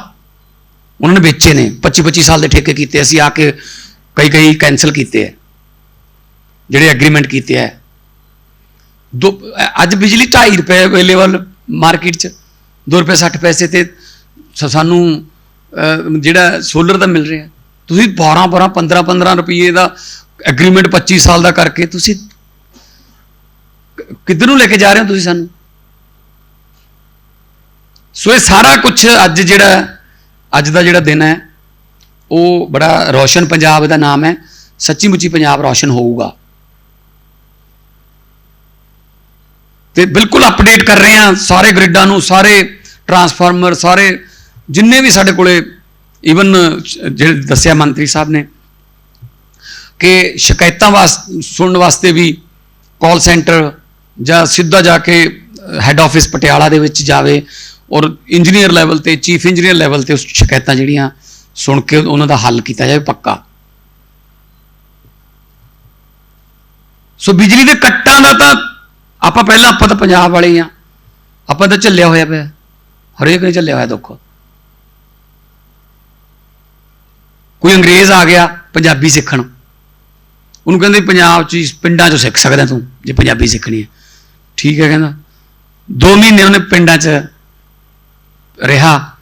ਉਹਨਾਂ ਨੇ ਵੇਚੇ ਨੇ। 25 25 ਸਾਲ ਦੇ ਠੇਕੇ ਕੀਤੇ, ਅਸੀਂ ਆ ਕੇ ਕਈ ਕਈ ਕੈਨਸਲ ਕੀਤੇ ਆ ਜਿਹੜੇ ਐਗਰੀਮੈਂਟ ਕੀਤੇ ਆ ਦੋ ਅੱਜ ਬਿਜਲੀ 2.5 ਰੁਪਏ ਅਵੇਲੇਬਲ ਮਾਰਕੀਟ 'ਚ 2 ਰੁਪਏ 60 ਪੈਸੇ ਤੇ ਸ- ਸਾਨੂੰ ਜਿਹੜਾ ਸੋਲਰ ਦਾ ਮਿਲ ਰਿਹਾ। ਤੁਸੀਂ 12 12 15 15 ਰੁਪਏ ਦਾ ਐਗਰੀਮੈਂਟ 25 ਸਾਲ ਦਾ ਕਰਕੇ ਤੁਸੀਂ ਕਿੱਧਰ ਨੂੰ ਲੈ ਕੇ ਜਾ ਰਹੇ ਹੋ ਤੁਸੀਂ ਸਾਨੂੰ? ਸੋ ਇਹ ਸਾਰਾ ਕੁਝ ਅੱਜ ਜਿਹੜਾ, ਅੱਜ ਦਾ ਜਿਹੜਾ ਦਿਨ ਹੈ, ਉਹ ਬੜਾ ਰੋਸ਼ਨ ਪੰਜਾਬ ਦਾ ਨਾਮ ਹੈ। ਸੱਚੀ ਮੁੱਚੀ ਪੰਜਾਬ ਰੋਸ਼ਨ ਹੋਊਗਾ। ਤੇ ਬਿਲਕੁਲ ਅਪਡੇਟ ਕਰ ਰਹੇ ਹਾਂ ਸਾਰੇ ਗ੍ਰਿਡਾਂ ਨੂੰ, ਸਾਰੇ ਟਰਾਂਸਫਾਰਮਰ ਸਾਰੇ ਜਿੰਨੇ ਵੀ ਸਾਡੇ ਕੋਲੇ ਈਵਨ ਜਿਹੜੇ ਦੱਸਿਆ ਮੰਤਰੀ ਸਾਹਿਬ ਨੇ ਕਿ ਸ਼ਿਕਾਇਤਾਂ ਵਾਸਤੇ ਸੁਣਨ ਵਾਸਤੇ ਵੀ ਕਾਲ ਸੈਂਟਰ ਜਾਂ ਸਿੱਧਾ ਜਾ ਕੇ ਹੈੱਡ ਆਫਿਸ ਪਟਿਆਲਾ ਦੇ ਵਿੱਚ ਜਾਵੇ ਔਰ ਇੰਜੀਨੀਅਰ ਲੈਵਲ ਤੇ ਚੀਫ ਇੰਜੀਨੀਅਰ ਲੈਵਲ ਤੇ ਉਸ ਸ਼ਿਕਾਇਤਾਂ ਜਿਹੜੀਆਂ ਸੁਣ ਕੇ ਉਹਨਾਂ ਦਾ ਹੱਲ ਕੀਤਾ ਜਾਵੇ ਪੱਕਾ। ਸੋ ਬਿਜਲੀ ਦੇ ਕੱਟਾਂ ਦਾ ਤਾਂ ਆਪਾਂ ਪਹਿਲਾਂ ਆਪਾਂ ਤਾਂ ਪੰਜਾਬ ਵਾਲੇ ਹੀ ਆ। ਆਪਾਂ ਤਾਂ ਝੱਲਿਆ ਹੋਇਆ ਪਿਆ। ਹਰੇਕ ਨੇ ਝੱਲਿਆ ਹੋਇਆ ਦੁੱਖ। ਕੋਈ ਅੰਗਰੇਜ਼ ਆ ਗਿਆ ਪੰਜਾਬੀ ਸਿੱਖਣ। ਉਹਨੂੰ ਕਹਿੰਦੇ ਪੰਜਾਬ ਚ, ਪਿੰਡਾਂ ਚੋਂ ਸਿੱਖ ਸਕਦਾ ਤੂੰ, ਜੇ ਪੰਜਾਬੀ ਸਿੱਖਣੀ ਹੈ। ਠੀਕ ਹੈ ਕਹਿੰਦਾ। 2 ਮਹੀਨੇ ਉਹਨੇ ਪਿੰਡਾਂ 'ਚ ਰਿਹਾ।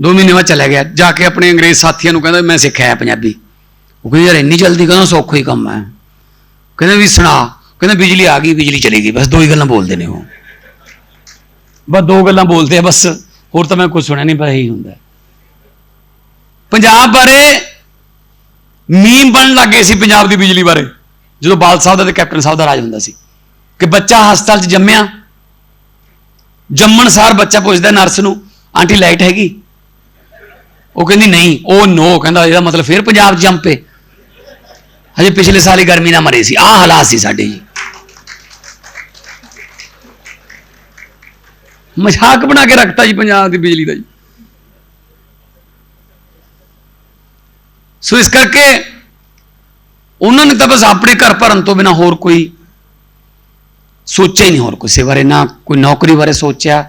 2 ਮਹੀਨੇ ਬਾਅਦ ਚਲਾ ਗਿਆ। ਜਾ ਕੇ ਆਪਣੇ ਅੰਗਰੇਜ਼ ਸਾਥੀਆਂ ਨੂੰ ਕਹਿੰਦਾ, ਮੈਂ ਸਿੱਖਿਆ ਪੰਜਾਬੀ। ਉਹ ਕਹਿੰਦੇ, ਯਾਰ ਇੰਨੀ ਜਲਦੀ ਕਹਿੰਦਾ ਸੌਖਾ ਹੀ ਕੰਮ ਹੈ? ਕਹਿੰਦੇ, ਵੀ ਸੁਣਾ। ਕਹਿੰਦਾ, ਬਿਜਲੀ ਆ ਗਈ, ਬਿਜਲੀ ਚਲੀ ਗਈ। ਬਸ ਦੋ ਹੀ ਗੱਲਾਂ ਬੋਲਦੇ ਨੇ ਉਹ। ਬਸ ਦੋ ਗੱਲਾਂ ਬੋਲਦੇ ਆ ਬਸ। ਹੋਰ ਤਾਂ ਮੈਂ ਕੁਝ ਸੁਣਿਆ ਨਹੀਂ, ਪਰ ਇਹੀ ਹੁੰਦਾ ਪੰਜਾਬ ਬਾਰੇ ਮੀਮ ਬਣ ਲੱਗੇ ਸੀ, ਪੰਜਾਬ ਦੀ ਬਿਜਲੀ ਬਾਰੇ। ਜਦੋਂ ਬਾਲ ਸਾਹਿਬ ਦਾ ਤੇ ਕੈਪਟਨ ਸਾਹਿਬ ਦਾ ਰਾਜ ਹੁੰਦਾ ਸੀ। ਕਿ ਬੱਚਾ ਹਸਪਤਾਲ 'ਚ ਜੰਮਿਆ, ਜੰਮਣ ਸਾਰ ਬੱਚਾ ਪੁੱਛਦਾ ਨਰਸ ਨੂੰ, ਆਂਟੀ ਲਾਈਟ ਹੈਗੀ? ਉਹ ਕਹਿੰਦੀ, ਨਹੀਂ। ਉਹ ਨੋ ਕਹਿੰਦਾ, ਇਹਦਾ ਮਤਲਬ ਫਿਰ ਪੰਜਾਬ 'ਚ ਜੰਮ ਪਏ। ਹਜੇ ਪਿਛਲੇ ਸਾਲ ਹੀ ਗਰਮੀ ਨਾਲ ਮਰੇ ਸੀ। ਆਹ ਹਾਲਾਤ ਸੀ ਸਾਡੇ ਜੀ। ਮਜ਼ਾਕ ਬਣਾ ਕੇ ਰੱਖਤਾ ਜੀ ਪੰਜਾਬ ਦੀ ਬਿਜਲੀ ਦਾ ਜੀ। ਸੋ ਇਸ ਕਰਕੇ ਉਹਨਾਂ ਨੇ ਤਾਂ ਬਸ ਆਪਣੇ ਘਰ ਭਰਨ ਤੋਂ ਬਿਨਾ ਹੋਰ ਕੋਈ ਸੋਚਿਆ ਹੀ ਨਹੀਂ ਹੋਰ ਕਿਸੇ ਬਾਰੇ, ਨਾ ਕੋਈ ਨੌਕਰੀ ਬਾਰੇ ਸੋਚਿਆ।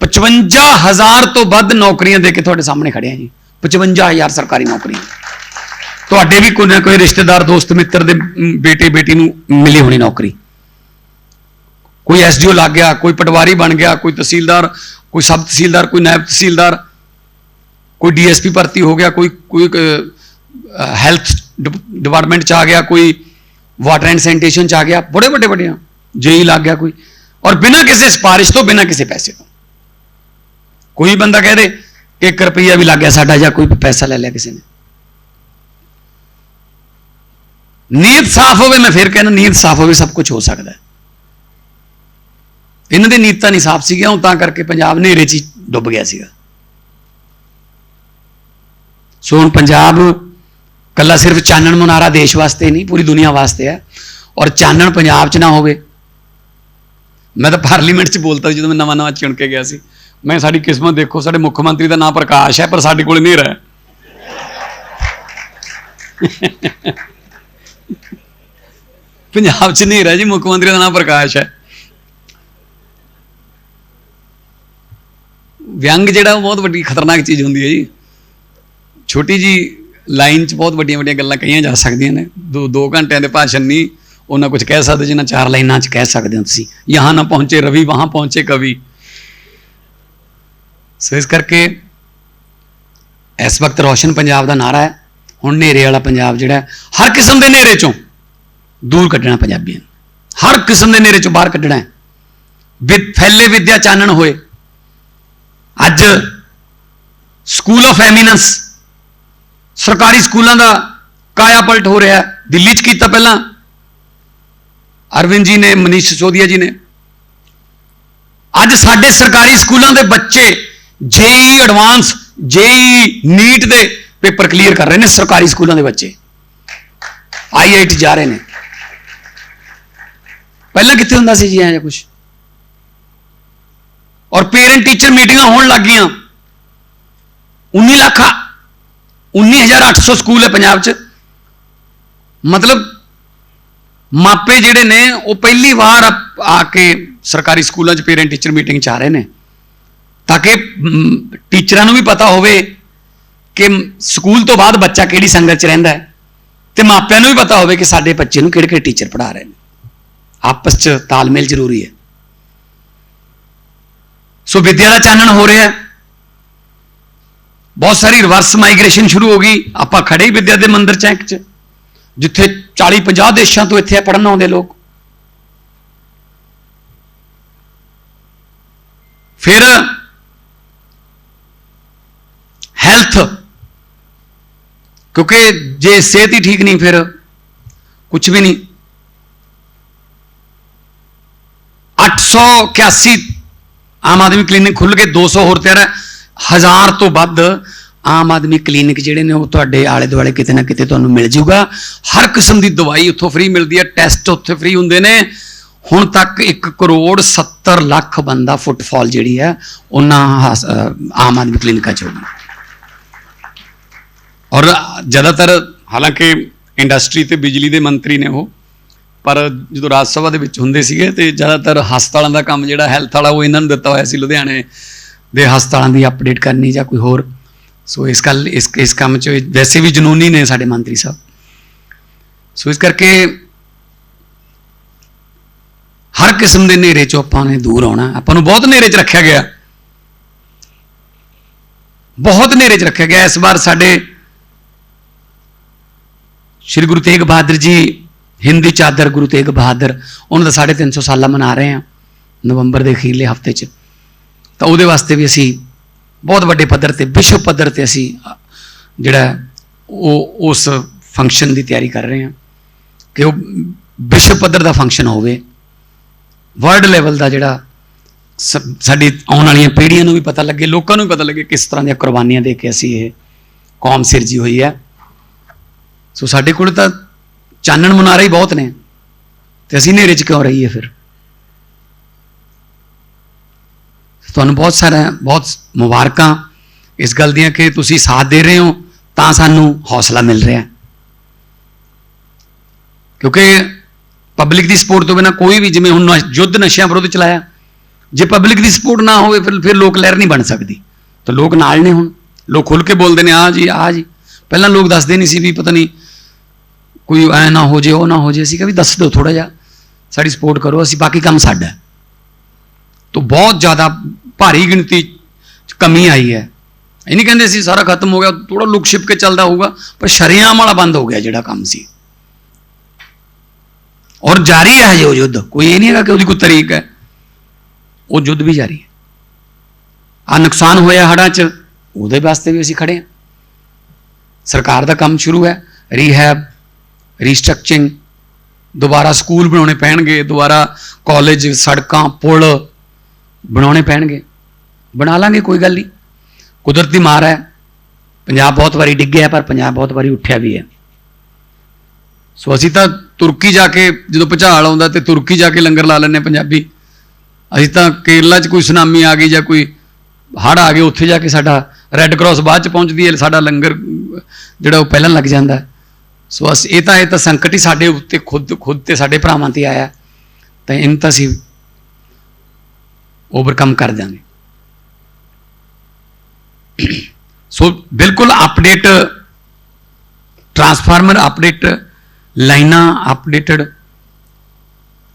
55000 ਤੋਂ ਵੱਧ ਨੌਕਰੀਆਂ ਦੇ ਕੇ ਤੁਹਾਡੇ ਸਾਹਮਣੇ ਖੜੇ ਆ ਜੀ। 55000 ਸਰਕਾਰੀ ਨੌਕਰੀਆਂ। ਤੁਹਾਡੇ ਵੀ ਕੋਈ ਨਾ ਕੋਈ ਰਿਸ਼ਤੇਦਾਰ, ਦੋਸਤ, ਮਿੱਤਰ ਦੇ ਬੇਟੇ, ਬੇਟੀ ਨੂੰ ਮਿਲੀ ਹੋਣੀ ਨੌਕਰੀ। ਕੋਈ ਐਸਡੀਓ ਲੱਗ ਗਿਆ, ਕੋਈ ਪਟਵਾਰੀ ਬਣ ਗਿਆ, ਕੋਈ ਤਹਿਸੀਲਦਾਰ, ਕੋਈ ਸਬ ਤਹਿਸੀਲਦਾਰ, ਕੋਈ ਨਾਇਬ ਤਹਿਸੀਲਦਾਰ, ਕੋਈ ਡੀਐਸਪੀ ਭਰਤੀ ਹੋ ਗਿਆ, ਕੋਈ ਕੋਈ ਹੈਲਥ ਡਿਪਾਰਟਮੈਂਟ ਚ ਆ ਗਿਆ, ਕੋਈ ਵਾਟਰ ਐਂਡ ਸੈਨੀਟੇਸ਼ਨ ਚ ਆ ਗਿਆ, ਬੜੇ ਵੱਡੇ ਵੱਡੇ ਜੇਈ ਲੱਗ ਗਿਆ ਕੋਈ। ਔਰ ਬਿਨਾਂ ਕਿਸੇ ਸਿਫਾਰਿਸ਼ ਤੋਂ, ਬਿਨਾਂ ਕਿਸੇ ਪੈਸੇ ਤੋਂ। ਕੋਈ ਬੰਦਾ ਕਹਿ ਦੇ ਕਿ 1 ਰੁਪਈਆ ਵੀ ਲੱਗ ਗਿਆ ਸਾਡਾ ਜਾਂ ਕੋਈ ਪੈਸਾ ਲੈ ਲਿਆ ਕਿਸੇ ਨੇ। ਨੀਤ ਸਾਫ਼ ਹੋਵੇ, ਮੈਂ ਫਿਰ ਕਹਿੰਦਾ ਨੀਅਤ ਸਾਫ਼ ਹੋਵੇ, ਸਭ ਕੁਝ ਹੋ ਸਕਦਾ ਇਹਨਾਂ ਦੀ ਨੀਤਾਂ ਨਹੀਂ ਸਾਫ਼ ਸੀਗੀਆਂ ਉਹ ਤਾਂ ਕਰਕੇ ਪੰਜਾਬ ਹਨੇਰੇ 'ਚ ਹੀ ਡੁੱਬ ਗਿਆ ਸੀਗਾ। ਸੋ ਹੁਣ ਪੰਜਾਬ ਕੱਲਾ ਸਿਰਫ ਚਾਨਣ ਮੁਨਾਰਾ ਦੇਸ਼ ਵਾਸਤੇ ਨਹੀਂ, ਪੂਰੀ ਦੁਨੀਆ ਵਾਸਤੇ ਹੈ। ਔਰ ਚਾਨਣ ਪੰਜਾਬ 'ਚ ਨਾ ਹੋਵੇ। ਮੈਂ ਤਾਂ ਪਾਰਲੀਮੈਂਟ 'ਚ ਬੋਲਤਾ ਸੀ ਜਦੋਂ ਮੈਂ ਨਵਾਂ ਨਵਾਂ ਚੁਣ ਕੇ ਗਿਆ ਸੀ। ਮੈਂ ਸਾਡੀ ਕਿਸਮਤ ਦੇਖੋ, ਸਾਡੇ ਮੁੱਖ ਮੰਤਰੀ ਦਾ ਨਾਮ ਪ੍ਰਕਾਸ਼ ਹੈ, ਪਰ ਸਾਡੇ ਕੋਲ ਹਨੇਰਾ ਹੈ ਪੰਜਾਬ 'ਚ ਹਨੇਰਾ ਜੀ, ਮੁੱਖ ਮੰਤਰੀ ਦਾ ਨਾਮ ਪ੍ਰਕਾਸ਼ ਹੈ। ਵਿਅੰਗ ਜਿਹੜਾ, ਉਹ ਬਹੁਤ ਵੱਡੀ ਖਤਰਨਾਕ ਚੀਜ਼ ਹੁੰਦੀ ਹੈ ਜੀ। ਛੋਟੀ ਜੀ ਲਾਈਨ 'ਚ ਬਹੁਤ ਵੱਡੀਆਂ ਵੱਡੀਆਂ ਗੱਲਾਂ ਕਹੀਆਂ ਜਾ ਸਕਦੀਆਂ ਨੇ। ਦੋ ਦੋ ਘੰਟਿਆਂ ਦੇ ਭਾਸ਼ਣ ਨਹੀਂ ਉਹਨਾਂ ਕੁਝ ਕਹਿ ਸਕਦੇ ਜਿੰਨਾ ਚਾਰ ਲਾਈਨਾਂ 'ਚ ਕਹਿ ਸਕਦੇ ਹੋ ਤੁਸੀਂ। ਯਹਾਂ ਨਾ ਪਹੁੰਚੇ ਰਵੀ, ਵਹਾਂ ਪਹੁੰਚੇ ਕਵੀ। ਸੋ ਇਸ ਕਰਕੇ ਇਸ ਵਕਤ ਰੋਸ਼ਨ ਪੰਜਾਬ ਦਾ ਨਾਰਾ ਹੈ। ਹੁਣ ਹਨੇਰੇ ਵਾਲਾ ਪੰਜਾਬ ਜਿਹੜਾ ਹਰ ਕਿਸਮ ਦੇ ਹਨੇਰੇ ਚੋਂ ਦੂਰ ਕੱਢਣਾ ਪੰਜਾਬੀਆਂ ਹਰ ਕਿਸਮ ਦੇ ਹਨੇਰੇ ਚੋਂ ਬਾਹਰ ਕੱਢਣਾ ਹੈ। ਵਿਦ ਫੈਲੇ ਵਿਦਿਆ ਚਾਨਣ ਹੋਏ। ਅੱਜ ਸਕੂਲ ਆਫ ਐਮੀਨੈਂਸ ਸਰਕਾਰੀ ਸਕੂਲਾਂ ਦਾ ਕਾਇਆ ਪਲਟ ਹੋ ਰਿਹਾ ਦਿੱਲੀ 'ਚ ਕੀਤਾ ਪਹਿਲਾਂ ਅਰਵਿੰਦ ਜੀ ਨੇ ਮਨੀਸ਼ ਸਿਸੋਦੀਆ ਜੀ ਨੇ ਅੱਜ ਸਾਡੇ ਸਰਕਾਰੀ ਸਕੂਲਾਂ ਦੇ ਬੱਚੇ ਜੇਈ ਐਡਵਾਂਸ ਜੇਈ ਨੀਟ ਦੇ ਪੇਪਰ ਕਲੀਅਰ ਕਰ ਰਹੇ ਨੇ ਸਰਕਾਰੀ ਸਕੂਲਾਂ ਦੇ ਬੱਚੇ ਆਈਆਈਟੀ ਜਾ ਰਹੇ ਨੇ ਪਹਿਲਾਂ ਕਿੱਥੇ ਹੁੰਦਾ ਸੀ ਜੀ ਐਂ ਜਿਹਾ ਕੁਝ ਔਰ ਪੇਰੈਂਟ ਟੀਚਰ ਮੀਟਿੰਗਾਂ ਹੋਣ ਲੱਗ ਗਈਆਂ 19 ਲੱਖ 19800 ਸਕੂਲ ਹੈ ਪੰਜਾਬ 'ਚ ਮਤਲਬ ਮਾਪੇ ਜਿਹੜੇ ਨੇ, ਉਹ ਪਹਿਲੀ ਵਾਰ ਆ- ਕੇ ਸਰਕਾਰੀ ਸਕੂਲਾਂ 'ਚ ਪੇਰੈਂਟ ਟੀਚਰ ਮੀਟਿੰਗ 'ਚ ਆ ਰਹੇ ਨੇ। ਤਾਂ ਕਿ ਟੀਚਰਾਂ ਨੂੰ ਵੀ ਪਤਾ ਹੋਵੇ ਕਿ ਸਕੂਲ ਤੋਂ ਬਾਅਦ ਬੱਚਾ ਕਿਹੜੀ ਸੰਗਤ 'ਚ ਰਹਿੰਦਾ ਹੈ। ਤੇ ਮਾਪਿਆਂ ਨੂੰ ਵੀ ਪਤਾ ਹੋਵੇ ਕਿ ਸਾਡੇ ਬੱਚੇ ਨੂੰ ਕਿਹੜੇ ਕਿਹੜੇ ਟੀਚਰ ਪੜ੍ਹਾ ਰਹੇ ਨੇ। ਆਪਸ 'ਚ ਤਾਲਮੇਲ ਜ਼ਰੂਰੀ ਹੈ। ਸੋ ਵਿਦਿਆ ਦਾ ਚਾਨਣ ਹੋ ਰਿਹਾ ਹੈ। ਬਹੁਤ ਸਾਰੀ ਰਿਵਰਸ ਮਾਈਗ੍ਰੇਸ਼ਨ ਸ਼ੁਰੂ ਹੋ ਗਈ। ਆਪਾਂ ਖੜੇ ਹੀ ਵਿਦਿਆ ਦੇ ਮੰਦਿਰ ਚੈਂਕ 'ਚ। ਜਿੱਥੇ 40 50 ਦੇਸ਼ਾਂ ਤੋਂ ਇੱਥੇ ਪੜਨ ਆਉਂਦੇ ਲੋਕ। ਫਿਰ ਹੈਲਥ ਕਿਉਂਕਿ ਜੇ ਸਿਹਤ ਹੀ ਠੀਕ ਨਹੀਂ ਫਿਰ ਕੁਝ ਵੀ ਨਹੀਂ। 881 ਆਮ ਆਦਮੀ ਕਲੀਨਿਕ ਖੁੱਲ ਕੇ 200 ਹੋਰ ਤਿਆਰ ਹੈ। ਹਜ਼ਾਰ ਤੋਂ ਵੱਧ ਆਮ ਆਦਮੀ ਕਲੀਨਿਕ ਜਿਹੜੇ ਨੇ ਉਹ ਤੁਹਾਡੇ ਆਲੇ ਦੁਆਲੇ ਕਿਤੇ ਨਾ ਕਿਤੇ ਤੁਹਾਨੂੰ ਮਿਲ ਜੂਗਾ। ਹਰ ਕਿਸਮ ਦੀ ਦਵਾਈ ਉੱਥੋਂ ਫ੍ਰੀ ਮਿਲਦੀ ਹੈ, ਟੈਸਟ ਉੱਥੇ ਫ੍ਰੀ ਹੁੰਦੇ ਨੇ। ਹੁਣ ਤੱਕ 1 ਕਰੋੜ 70 ਲੱਖ ਬੰਦਾ ਫੁੱਟਫਾਲ ਜਿਹੜੀ ਹੈ, ਉਹਨਾਂ ਹਸ- ਆਮ ਆਦਮੀ ਕਲੀਨਿਕਾਂ ਚ ਹੋਗੀ ਔਰ ਜ਼ਿਆਦਾਤਰ ਹਾਲਾਂਕਿ ਇੰਡਸਟਰੀ ਤੇ ਬਿਜਲੀ ਦੇ ਮੰਤਰੀ ਨੇ ਉਹ, ਪਰ ਜਦੋਂ ਰਾਜ ਸਭਾ ਦੇ ਵਿੱਚ ਹੁੰਦੇ ਸੀਗੇ ਤੇ ਜ਼ਿਆਦਾਤਰ ਹਸਪਤਾਲਾਂ ਦਾ ਕੰਮ ਜਿਹੜਾ ਹੈਲਥ ਵਾਲਾ ਉਹ ਇਹਨਾਂ ਨੂੰ ਦਿੱਤਾ ਹੋਇਆ ਸੀ, ਲੁਧਿਆਣੇ ਦੇ ਹਸਪਤਾਲਾਂ ਦੀ ਅਪਡੇਟ ਕਰਨੀ ਜਾਂ ਕੋਈ ਹੋਰ ਸੋ ਇਸ ਗੱਲ ਇਸ ਇਸ ਕੰਮ 'ਚ ਵੈਸੇ ਵੀ ਜਨੂਨੀ ਨੇ ਸਾਡੇ ਮੰਤਰੀ ਸਾਹਿਬ। ਸੋ ਇਸ ਕਰਕੇ ਹਰ ਕਿਸਮ ਦੇ ਹਨੇਰੇ 'ਚੋਂ ਆਪਾਂ ਨੇ ਦੂਰ ਆਉਣਾ। ਆਪਾਂ ਨੂੰ ਬਹੁਤ ਹਨੇਰੇ 'ਚ ਰੱਖਿਆ ਗਿਆ। ਬਹੁਤ ਹਨੇਰੇ 'ਚ ਰੱਖਿਆ ਗਿਆ। ਇਸ ਵਾਰ ਸਾਡੇ ਸ਼੍ਰੀ ਗੁਰੂ ਤੇਗ ਬਹਾਦਰ ਜੀ, ਹਿੰਦੀ ਚਾਦਰ ਗੁਰੂ ਤੇਗ ਬਹਾਦਰ, ਉਹਨਾਂ ਦਾ 350 ਸਾਲਾ ਮਨਾ ਰਹੇ ਹਾਂ ਨਵੰਬਰ ਦੇ ਅਖੀਰਲੇ ਹਫ਼ਤੇ 'ਚ। ਤਾਂ ਉਹਦੇ ਵਾਸਤੇ ਵੀ ਅਸੀਂ ਬਹੁਤ ਵੱਡੇ ਪੱਧਰ ਤੇ, ਵਿਸ਼ਵ ਪੱਧਰ ਤੇ ਅਸੀਂ ਜਿਹੜਾ ਉਹ, ਉਸ ਫੰਕਸ਼ਨ ਦੀ ਤਿਆਰੀ ਕਰ ਰਹੇ ਹਾਂ ਕਿ ਉਹ ਵਿਸ਼ਵ ਪੱਧਰ ਦਾ ਫੰਕਸ਼ਨ ਹੋਵੇ। ਵਰਲਡ ਲੈਵਲ ਦਾ ਜਿਹੜਾ ਸ- ਸਾਡੀ ਆਉਣ ਵਾਲੀਆਂ ਪੀੜ੍ਹੀਆਂ ਨੂੰ ਵੀ ਪਤਾ ਲੱਗੇ, ਲੋਕਾਂ ਨੂੰ ਵੀ ਪਤਾ ਲੱਗੇ ਕਿਸ ਤਰ੍ਹਾਂ ਦੀਆਂ ਕੁਰਬਾਨੀਆਂ ਦੇ ਕੇ ਅਸੀਂ ਇਹ ਕੌਮ ਸਿਰਜੀ ਹੋਈ ਹੈ। ਸੋ ਸਾਡੇ ਕੋਲ ਤਾਂ ਚਾਨਣ ਮੁਨਾਰੇ ਹੀ ਬਹੁਤ ਨੇ। ਤੇ ਅਸੀਂ ਹਨੇਰੇ 'ਚ ਕਿਉਂ ਰਹੀਏ ਫਿਰ? ਤੁਹਾਨੂੰ ਬਹੁਤ ਸਾਰਾ ਬਹੁਤ ਮੁਬਾਰਕਾਂ। ਇਸ ਗੱਲ ਦੀਆਂ ਕਿ ਤੁਸੀਂ ਸਾਥ ਦੇ ਰਹੇ ਹੋ, ਤਾਂ ਸਾਨੂੰ ਹੌਸਲਾ ਮਿਲ ਰਿਹਾ ਕਿਉਂਕਿ ਪਬਲਿਕ ਦੀ ਸਪੋਰਟ ਤੋਂ ਬਿਨਾ ਕੋਈ ਵੀ ਜਿਵੇਂ ਹੁਣ ਨਸ਼- ਯੁੱਧ ਨਸ਼ਿਆਂ ਵਿਰੁੱਧ ਚਲਾਇਆ, ਜੇ ਪਬਲਿਕ ਦੀ ਸਪੋਰਟ ਨਾ ਹੋਵੇ ਫਿਰ ਫਿਰ ਲੋਕ ਲਹਿਰ ਨਹੀਂ ਬਣ ਸਕਦੀ। ਤਾਂ ਲੋਕ ਨਾਲ ਨੇ ਹੁਣ। ਲੋਕ ਖੁੱਲ ਕੇ ਬੋਲਦੇ ਨੇ, ਆ ਜੀ ਆ ਜੀ। ਪਹਿਲਾਂ ਲੋਕ ਦੱਸਦੇ ਨਹੀਂ ਸੀ ਵੀ ਪਤਾ ਨਹੀਂ ਕੋਈ ਐ ਨਾ ਹੋ ਜੇ, ਉਹ ਨਾ ਹੋ ਜੇ। ਅਸੀਂ ਕਿਹਾ ਵੀ ਦੱਸ ਦਿਓ ਥੋੜਾ ਜਿਹਾ। ਸਾਡੀ ਸਪੋਰਟ ਕਰੋ, ਅਸੀਂ ਬਾਕੀ ਕੰਮ ਸਾਡਾ ਤੋਂ ਬਹੁਤ ਜ਼ਿਆਦਾ ਭਾਰੀ ਗਿਣਤੀ ਚ ਕਮੀ ਆਈ ਹੈ। ਇਹ ਨਹੀਂ ਕਹਿੰਦੇ ਸੀ ਸਾਰਾ ਖਤਮ ਹੋ ਗਿਆ ਥੋੜਾ ਲੁਕ ਛਿਪ ਕੇ ਚੱਲਦਾ ਹੋਊਗਾ, ਪਰ ਸ਼ਰੇਆਮ ਵਾਲਾ ਬੰਦ ਹੋ ਗਿਆ ਜਿਹੜਾ ਕੰਮ ਸੀ। ਔਰ ਜਾਰੀ ਹੈ ਹਜੇ ਉਹ ਯੁੱਧ। ਕੋਈ ਇਹ ਨਹੀਂ ਹੈਗਾ ਕਿ ਉਹਦੀ ਕੋਈ ਤਰੀਕ ਹੈ। ਉਹ ਯੁੱਧ ਵੀ ਜਾਰੀ ਹੈ। ਆ ਨੁਕਸਾਨ ਹੋਇਆ ਹੜਾਂ 'ਚ, ਉਹਦੇ ਵਾਸਤੇ ਵੀ ਅਸੀਂ ਖੜੇ ਹਾਂ। ਸਰਕਾਰ ਦਾ ਕੰਮ ਸ਼ੁਰੂ ਹੈ ਰੀਹੈਬ ਰੀਸਟਰਕਚਰਿੰਗ ਦੁਬਾਰਾ ਸਕੂਲ ਬਣਾਉਣੇ ਪੈਣਗੇ, ਦੁਬਾਰਾ ਕਾਲਜ ਸੜਕਾਂ, ਪੁਲ ਬਣਾਉਣੇ ਪੈਣਗੇ। ਬਣਾ ਲਾਂਗੇ, ਕੋਈ ਗੱਲ ਨਹੀਂ। ਕੁਦਰਤੀ ਮਾਰ ਹੈ। ਪੰਜਾਬ ਬਹੁਤ ਵਾਰੀ ਡਿੱਗਿਆ, ਪਰ ਪੰਜਾਬ ਬਹੁਤ ਵਾਰੀ ਉੱਠਿਆ ਵੀ ਹੈ। ਸੋ ਅਸੀਂ ਤਾਂ ਤੁਰਕੀ ਜਾ ਕੇ ਜਦੋਂ ਭੁਚਾਲ ਆਉਂਦਾ ਤੇ ਤੁਰਕੀ ਜਾ ਕੇ ਲੰਗਰ ਲਾ ਲੈਂਦੇ ਪੰਜਾਬੀ। ਅਸੀਂ ਤਾਂ ਕੇਰਲਾ 'ਚ ਕੋਈ ਸੁਨਾਮੀ ਆ ਗਈ ਜਾਂ ਕੋਈ ਹੜ੍ਹ ਆ ਗਏ, ਉੱਥੇ ਜਾ ਕੇ ਸਾਡਾ ਰੈੱਡ ਕਰਾਸ ਬਾਅਦ 'ਚ ਪਹੁੰਚਦੀ ਹੈ, ਸਾਡਾ ਲੰਗਰ, ਜਿਹੜਾ ਉਹ ਪਹਿਲਾਂ ਲੱਗ ਜਾਂਦਾ ਸੋ ਅਸੀਂ ਇਹ ਤਾਂ ਇਹ ਤਾਂ ਸੰਕਟ ਹੀ ਸਾਡੇ ਉੱਤੇ, ਖੁਦ ਖੁਦ ਤੇ ਸਾਡੇ ਭਰਾਵਾਂ ਤੇ ਆਇਆ ਤਾਂ ਇਹਨੂੰ ਤਾਂ ਅਸੀਂ ਓਵਰਕਮ ਕਰ ਦਾਂਗੇ ਸੋ ਬਿਲਕੁਲ ਅਪਡੇਟ ਟਰਾਂਸਫਾਰਮਰ ਅਪਡੇਟ ਲਾਈਨਾਂ ਅਪਡੇਟਡ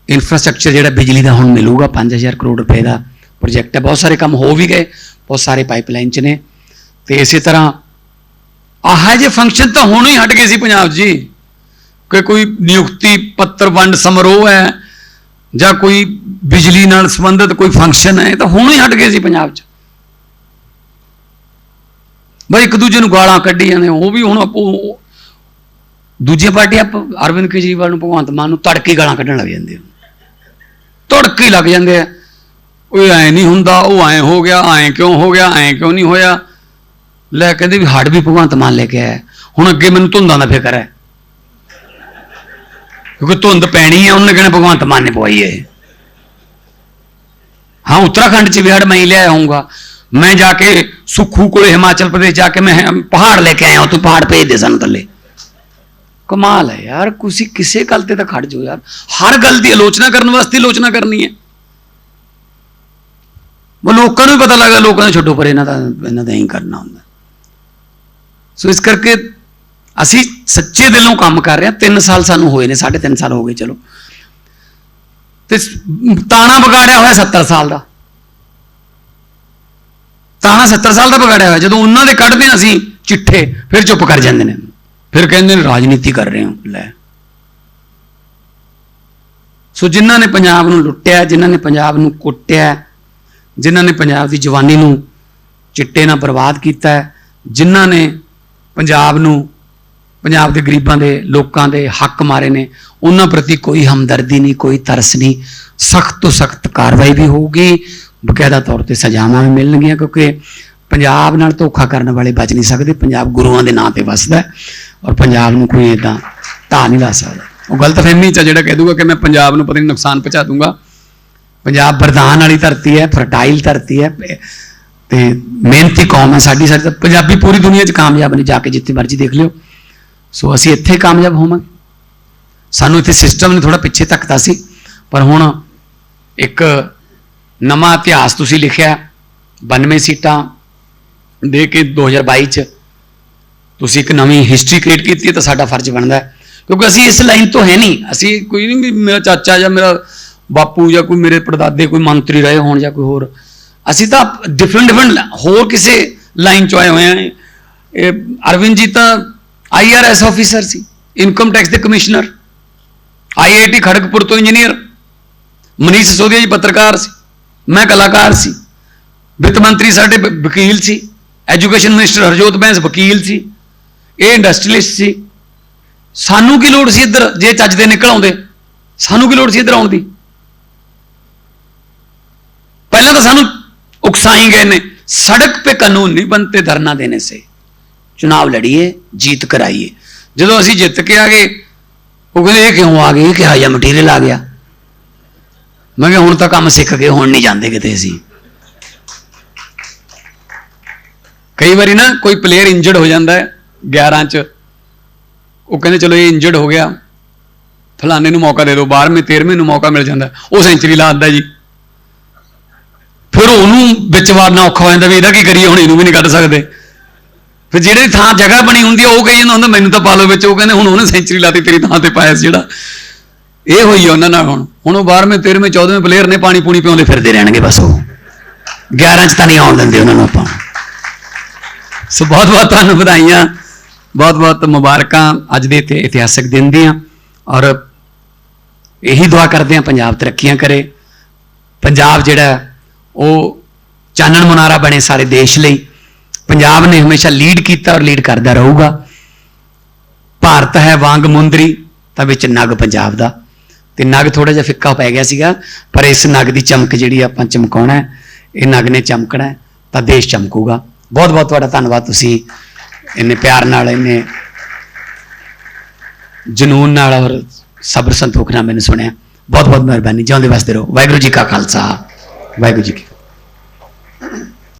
ਇਨਫਰਾਸਟ੍ਰਕਚਰ ਜਿਹੜਾ ਬਿਜਲੀ ਦਾ ਹੁਣ ਮਿਲੂਗਾ 5000 ਕਰੋੜ ਰੁਪਏ ਦਾ ਪ੍ਰੋਜੈਕਟ ਹੈ। ਬਹੁਤ ਸਾਰੇ ਕੰਮ ਹੋ ਵੀ ਗਏ, ਬਹੁਤ ਸਾਰੇ ਪਾਈਪਲਾਈਨ ਚ ਨੇ। ਤੇ ਇਸੇ ਤਰ੍ਹਾਂ ਆਹ ਜੇ ਫੰਕਸ਼ਨ ਤਾਂ ਹੁਣ ਹੀ ਹਟ ਗਏ ਸੀ ਪੰਜਾਬ ਜੀ, ਕਿ ਕੋਈ ਨਿਯੁਕਤੀ ਪੱਤਰ ਵੰਡ ਸਮਾਰੋਹ ਹੈ ਜਾਂ ਕੋਈ ਬਿਜਲੀ ਨਾਲ ਸੰਬੰਧਿਤ ਕੋਈ ਫੰਕਸ਼ਨ ਹੈ ਇਹ ਤਾਂ ਹੁਣ ਹੀ ਹਟ ਗਏ ਸੀ ਪੰਜਾਬ 'ਚ। ਬਈ ਇੱਕ ਦੂਜੇ ਨੂੰ ਗਾਲਾਂ ਕੱਢੀ ਜਾਂਦੇ ਉਹ ਵੀ ਹੁਣ ਆਪੋ ਦੂਜੀਆਂ ਪਾਰਟੀਆਂ ਪ- ਅਰਵਿੰਦ ਕੇਜਰੀਵਾਲ ਨੂੰ, ਭਗਵੰਤ ਮਾਨ ਨੂੰ ਤੜਕੇ ਗਾਲਾਂ ਕੱਢਣ ਲੱਗ ਜਾਂਦੇ ਆ। ਤੜਕੇ ਹੀ ਲੱਗ ਜਾਂਦੇ ਆ। ਉਹ ਐ ਨਹੀਂ ਹੁੰਦਾ, ਉਹ ਐ ਹੋ ਗਿਆ, ਐ ਕਿਉਂ ਹੋ ਗਿਆ, ਐ ਕਿਉਂ ਨਹੀਂ ਹੋਇਆ? ਲੈ ਕਹਿੰਦੇ ਵੀ ਹੜ ਵੀ ਭਗਵੰਤ ਮਾਨ ਲੈ ਕੇ ਆਇਆ। ਹੁਣ ਅੱਗੇ ਮੈਨੂੰ ਧੁੰਦਾਂ ਦਾ ਫਿਕਰ ਹੈ। ਕਿਉਂਕਿ ਧੁੰਦ ਪੈਣੀ ਹੈ ਉਹਨੇ ਕਹਿਣਾ ਭਗਵੰਤ ਮਾਨ ਨੇ ਪਵਾਈ ਹੈ ਇਹ। ਹਾਂ ਉੱਤਰਾਖੰਡ ਚ ਵੀ ਹੜ ਮੈਂ ਹੀ ਲਿਆਇਆ ਹੂੰਗਾ ਮੈਂ ਜਾ ਕੇ ਸੁਖੂ ਕੋਲੇ ਹਿਮਾਚਲ ਪ੍ਰਦੇਸ਼ ਜਾ ਕੇ ਮੈਂ ਪਹਾੜ ਲੈ ਕੇ ਆਇਆ ਹਾਂ ਤੂੰ ਪਹਾੜ ਭੇਜ ਸਾਨੂੰ ਥੱਲੇ ਕਮਾਲ ਹੈ ਯਾਰ ਤੁਸੀਂ ਕਿਸੇ ਗੱਲ ਤੇ ਤਾਂ ਖੜ ਜਾਓ ਯਾਰ ਹਰ ਗੱਲ ਦੀ ਆਲੋਚਨਾ ਕਰਨ ਵਾਸਤੇ ਆਲੋਚਨਾ ਕਰਨੀ ਹੈ ਉਹ ਲੋਕਾਂ ਨੂੰ ਪਤਾ ਲੱਗਾ ਲੋਕਾਂ ਨੂੰ ਛੱਡੋ ਪਰ ਇਹਨਾਂ ਦਾ ਇਹਨਾਂ ਦਾ ਹੀ ਕਰਨਾ ਹੁੰਦਾ ਸੋ ਇਸ ਕਰਕੇ ਅਸੀਂ ਸੱਚੇ ਦਿਲੋਂ ਕੰਮ ਕਰ ਰਹੇ ਹਾਂ 3 ਸਾਲ ਸਾਨੂੰ ਹੋਏ ਨੇ 3.5 ਸਾਲ ਹੋ ਗਏ ਚਲੋ ਤੇ ਤਾਣਾ ਵਿਗਾੜਿਆ ਹੋਇਆ 70 ਸਾਲ ਦਾ। ਤਾਣਾ 70 ਸਾਲ ਦਾ ਵਿਗਾੜਿਆ ਹੋਇਆ। ਜਦੋਂ ਉਹਨਾਂ ਦੇ ਕੱਢਦੇ ਹਾਂ ਅਸੀਂ ਚਿੱਠੇ, ਫਿਰ ਚੁੱਪ ਕਰ ਜਾਂਦੇ ਨੇ। ਫਿਰ ਕਹਿੰਦੇ ਨੇ, ਰਾਜਨੀਤੀ ਕਰ ਰਹੇ ਹੋ, ਲੈ। ਸੋ ਜਿਨ੍ਹਾਂ ਨੇ ਪੰਜਾਬ ਨੂੰ ਲੁੱਟਿਆ, ਜਿਨ੍ਹਾਂ ਨੇ ਪੰਜਾਬ ਨੂੰ ਕੁੱਟਿਆ, ਜਿਨ੍ਹਾਂ ਨੇ ਪੰਜਾਬ ਦੀ ਜਵਾਨੀ ਨੂੰ ਚਿੱਟੇ ਨਾਲ ਬਰਬਾਦ ਕੀਤਾ, ਜਿਨ੍ਹਾਂ ਨੇ ਪੰਜਾਬ ਨੂੰ ਪੰਜਾਬ ਦੇ ਗਰੀਬਾਂ ਦੇ, ਲੋਕਾਂ ਦੇ ਹੱਕ ਮਾਰੇ ਨੇ, ਉਹਨਾਂ ਪ੍ਰਤੀ ਕੋਈ ਹਮਦਰਦੀ ਨਹੀਂ, ਕੋਈ ਤਰਸ ਨਹੀਂ, ਸਖਤ ਤੋਂ ਸਖਤ ਕਾਰਵਾਈ ਵੀ ਹੋਊਗੀ। ਬਕਾਇਦਾ ਤੌਰ ਤੇ ਸਜ਼ਾਵਾਂ ਵੀ ਮਿਲਣਗੀਆਂ, ਕਿਉਂਕਿ ਪੰਜਾਬ ਨਾਲ ਧੋਖਾ ਕਰਨ ਵਾਲੇ ਬਚ ਨਹੀਂ ਸਕਦੇ, ਪੰਜਾਬ ਗੁਰੂਆਂ ਦੇ ਨਾਂ ਤੇ ਵਸਦਾ ਔਰ ਪੰਜਾਬ ਨੂੰ ਕੋਈ ਇਦਾਂ ਢਾਹ ਨਹੀਂ ਲਾ ਸਕਦਾ। ਉਹ ਗਲਤਫਹਿਮੀ ਚ ਆ ਜਿਹੜਾ ਕਹਿ ਦੂਗਾ ਕਿ ਮੈਂ ਪੰਜਾਬ ਨੂੰ ਪਤਾ ਨਹੀਂ ਨੁਕਸਾਨ ਪਹੁੰਚਾ ਦੂੰਗਾ। ਪੰਜਾਬ ਵਰਦਾਨ ਵਾਲੀ ਧਰਤੀ ਹੈ, ਫਰਟਾਈਲ ਧਰਤੀ ਹੈ ਪ- ਤੇ ਮਿਹਨਤੀ ਕੌਮ ਹੈ ਸਾਡੀ ਸਾਡੀ ਤਾਂ ਪੰਜਾਬੀ ਪੂਰੀ ਦੁਨੀਆ 'ਚ ਕਾਮਯਾਬ ਨੇ, ਜਾ ਕੇ ਜਿੱਥੇ ਮਰਜ਼ੀ ਦੇਖ ਲਿਓ। ਸੋ ਅਸੀਂ ਇੱਥੇ ਕਾਮਯਾਬ ਹੋਵਾਂਗੇ। ਸਾਨੂੰ ਇੱਥੇ ਸਿਸਟਮ ਨੇ ਥੋੜਾ ਪਿੱਛੇ ਧੱਕਦਾ ਸੀ, ਪਰ ਹੁਣ ਇੱਕ ਨਵਾਂ ਇਤਿਹਾਸ ਤੁਸੀਂ ਲਿਖਿਆ 92 ਸੀਟਾਂ ਦੇ ਕੇ 2022 ਚ। ਤੁਸੀਂ ਇੱਕ ਨਵੀਂ ਹਿਸਟਰੀ ਕ੍ਰੀਏਟ ਕੀਤੀ ਹੈ ਤਾਂ ਸਾਡਾ ਫਰਜ਼ ਬਣਦਾ ਹੈ। ਕਿਉਂਕਿ ਅਸੀਂ ਇਸ ਲਾਈਨ ਤੋਂ ਹੈ ਨਹੀਂ। ਅਸੀਂ ਕੋਈ ਨਹੀਂ ਵੀ ਮੇਰਾ ਚਾਚਾ ਜਾਂ ਮੇਰਾ ਬਾਪੂ ਜਾਂ ਕੋਈ ਮੇਰੇ ਪੜਦਾਦੇ, ਕੋਈ ਮੰਤਰੀ ਰਹੇ ਹੋਣ ਜਾਂ ਕੋਈ ਹੋਰ। ਅਸੀਂ ਤਾਂ ਡਿਫਰੈਂਟ ਡਿਫਰੈਂਟ ਹੋਰ ਕਿਸੇ ਲਾਈਨ ਚੋਂ ਆਏ ਹੋਏ ਆ ਇਹ ਅਰਵਿੰਦ ਜੀ ਤਾਂ ਆਈਆਰਐਸ ਆਫੀਸਰ ਸੀ ਇਨਕਮ ਟੈਕਸ ਦੇ ਕਮਿਸ਼ਨਰ ਆਈਆਈਟੀ ਖੜਕਪੁਰ ਤੋਂ ਇੰਜੀਨੀਅਰ ਮਨੀਸ਼ ਸੋਦੀਆ ਜੀ ਪੱਤਰਕਾਰ ਸੀ, ਮੈਂ ਕਲਾਕਾਰ ਸੀ, ਵਿੱਤ ਮੰਤਰੀ ਸਾਡੇ ਵਕੀਲ ਸੀ ਐਜੂਕੇਸ਼ਨ ਮਿਨਿਸਟਰ ਹਰਜੋਤ ਬੈਂਸ ਵਕੀਲ ਸੀ, ਇਹ ਇੰਡਸਟਰੀਲਿਸਟ ਸੀ। ਸਾਨੂੰ ਕੀ ਲੋੜ ਸੀ ਇੱਧਰ, ਜੇ ਚੱਜ ਦੇ ਨਿਕਲ ਆਉਂਦੇ, ਸਾਨੂੰ ਕੀ ਲੋੜ ਸੀ ਇੱਧਰ ਆਉਣ ਦੀ? ਪਹਿਲਾਂ ਤਾਂ ਸਾਨੂੰ ਉਕਸਾਈ ਗਏ ਨੇ, ਸੜਕ ਤੇ ਕਾਨੂੰਨ ਨਹੀਂ ਬਣਤੇ ਧਰਨਾ ਦੇਣੇ ਸੇ। ਚੁਣਾਵ ਲੜੀਏ, ਜੀਤ ਕਰਾਈਏ। ਜਦੋਂ ਅਸੀਂ ਜਿੱਤ ਕੇ ਆ ਗਏ, ਉਹ ਕਹਿੰਦੇ, ਇਹ ਕਿਉਂ ਆ ਗਏ? ਇਹ ਕਿਹਾ ਜਿਹਾ ਮਟੀਰੀਅਲ ਆ ਗਿਆ। ਮੈਂ ਕਿਹਾ, ਹੁਣ ਤਾਂ ਕੰਮ ਸਿੱਖ ਗਏ ਹੁਣ ਨਹੀਂ ਜਾਂਦੇ ਕਿਤੇ ਅਸੀਂ। ਕਈ ਵਾਰੀ ਨਾ ਕੋਈ ਪਲੇਅਰ ਇੰਜਰਡ ਹੋ ਜਾਂਦਾ ਹੈ 11 ਚ। ਉਹ ਕਹਿੰਦੇ, ਚਲੋ ਇਹ ਇੰਜਰਡ ਹੋ ਗਿਆ। ਫਲਾਣੇ ਨੂੰ ਮੌਕਾ ਦੇ ਦਿਓ 12ਵੇਂ 13ਵੇਂ ਨੂੰ ਮੌਕਾ ਮਿਲ ਜਾਂਦਾ। ਉਹ ਸੈਂਚਰੀ ਲਾ ਦਿੰਦਾ ਜੀ। ਫਿਰ ਉਹਨੂੰ ਵਿੱਚ ਵਾਰਨਾ ਔਖਾ ਹੋ ਜਾਂਦਾ ਵੀ ਇਹਦਾ ਕੀ ਕਰੀਏ, ਹੁਣ ਇਹਨੂੰ ਵੀ ਨਹੀਂ ਕੱਢ ਸਕਦੇ। ਫਿਰ ਜਿਹੜੇ ਥਾਂ ਜਗ੍ਹਾ ਬਣੀ ਹੁੰਦੀ ਆ, ਉਹ ਕਹੀ ਜਾਂਦਾ ਹੁੰਦਾ ਮੈਨੂੰ ਤਾਂ ਪਾ ਲਓ ਵਿੱਚ। ਉਹ ਕਹਿੰਦੇ ਹੁਣ ਉਹਨੇ ਸੈਂਚਰੀ ਲਾਤੀ ਤੇਰੀ ਥਾਂ ਤੇ ਪਾਇਆ ਸੀ ਜਿਹੜਾ। ਇਹ ਹੋਈ ਆ ਉਹਨਾਂ ਨਾਲ ਹੁਣ। ਹੁਣ ਉਹ 12ਵੇਂ 13ਵੇਂ 14ਵੇਂ ਪਲੇਅਰ ਨੇ ਪਾਣੀ ਪੂਣੀ ਪਿਆਉਂਦੇ ਫਿਰਦੇ ਰਹਿਣਗੇ ਬਸ ਉਹ। 11 ਚ ਤਾਂ ਨਹੀਂ ਆਉਣ ਦਿੰਦੇ ਉਹਨਾਂ ਨੂੰ ਆਪਾਂ। ਸੋ ਬਹੁਤ ਬਹੁਤ ਤੁਹਾਨੂੰ ਵਧਾਈਆਂ। ਬਹੁਤ ਬਹੁਤ ਮੁਬਾਰਕਾਂ ਅੱਜ ਦੇ ਇਤੇ ਇਤਿਹਾਸਕ ਦਿਨ ਦੀਆਂ। ਔਰ ਇਹੀ ਦੁਆ ਕਰਦੇ ਹਾਂ ਪੰਜਾਬ ਤਰੱਕੀਆਂ ਕਰੇ। ਪੰਜਾਬ ਜਿਹੜਾ ਉਹ ਚਾਨਣ ਮੁਨਾਰਾ ਬਣੇ ਸਾਰੇ ਦੇਸ਼ ਲਈ। ਪੰਜਾਬ ਨੇ ਹਮੇਸ਼ਾ ਲੀਡ ਕੀਤਾ ਔਰ ਲੀਡ ਕਰਦਾ ਰਹੂਗਾ। ਭਾਰਤ ਹੈ ਵਾਂਗ ਮੁੰਦਰੀ, ਤਾਂ ਵਿੱਚ ਨਗ ਪੰਜਾਬ ਦਾ। ਤੇ ਨਗ ਥੋੜਾ ਜਿਹਾ ਫਿੱਕਾ ਪੈ ਗਿਆ ਸੀਗਾ, ਪਰ ਇਸ ਨਗ ਦੀ ਚਮਕ ਜਿਹੜੀ ਆਪਾਂ ਚਮਕਾਉਣਾ ਇਹ ਨਗ ਨੇ ਚਮਕਣਾ ਤਾਂ ਦੇਸ਼ ਚਮਕੂਗਾ। ਬਹੁਤ ਬਹੁਤ ਤੁਹਾਡਾ ਧੰਨਵਾਦ ਤੁਸੀਂ ਇੰਨੇ ਪਿਆਰ ਨਾਲ, ਇੰਨੇ ਜਨੂਨ ਨਾਲ ਔਰ ਸਬਰ ਸੰਤੋਖ ਨਾਲ ਮੈਨੂੰ ਸੁਣਿਆ। ਬਹੁਤ ਬਹੁਤ ਮਿਹਰਬਾਨੀ, ਜਿਉਂਦੇ ਵਸਦੇ ਰਹੋ। ਵਾਹਿਗੁਰੂ ਜੀ ਕਾ ਖਾਲਸਾ, ਵਾਹਿਗੁਰੂ ਜੀ ਕੀ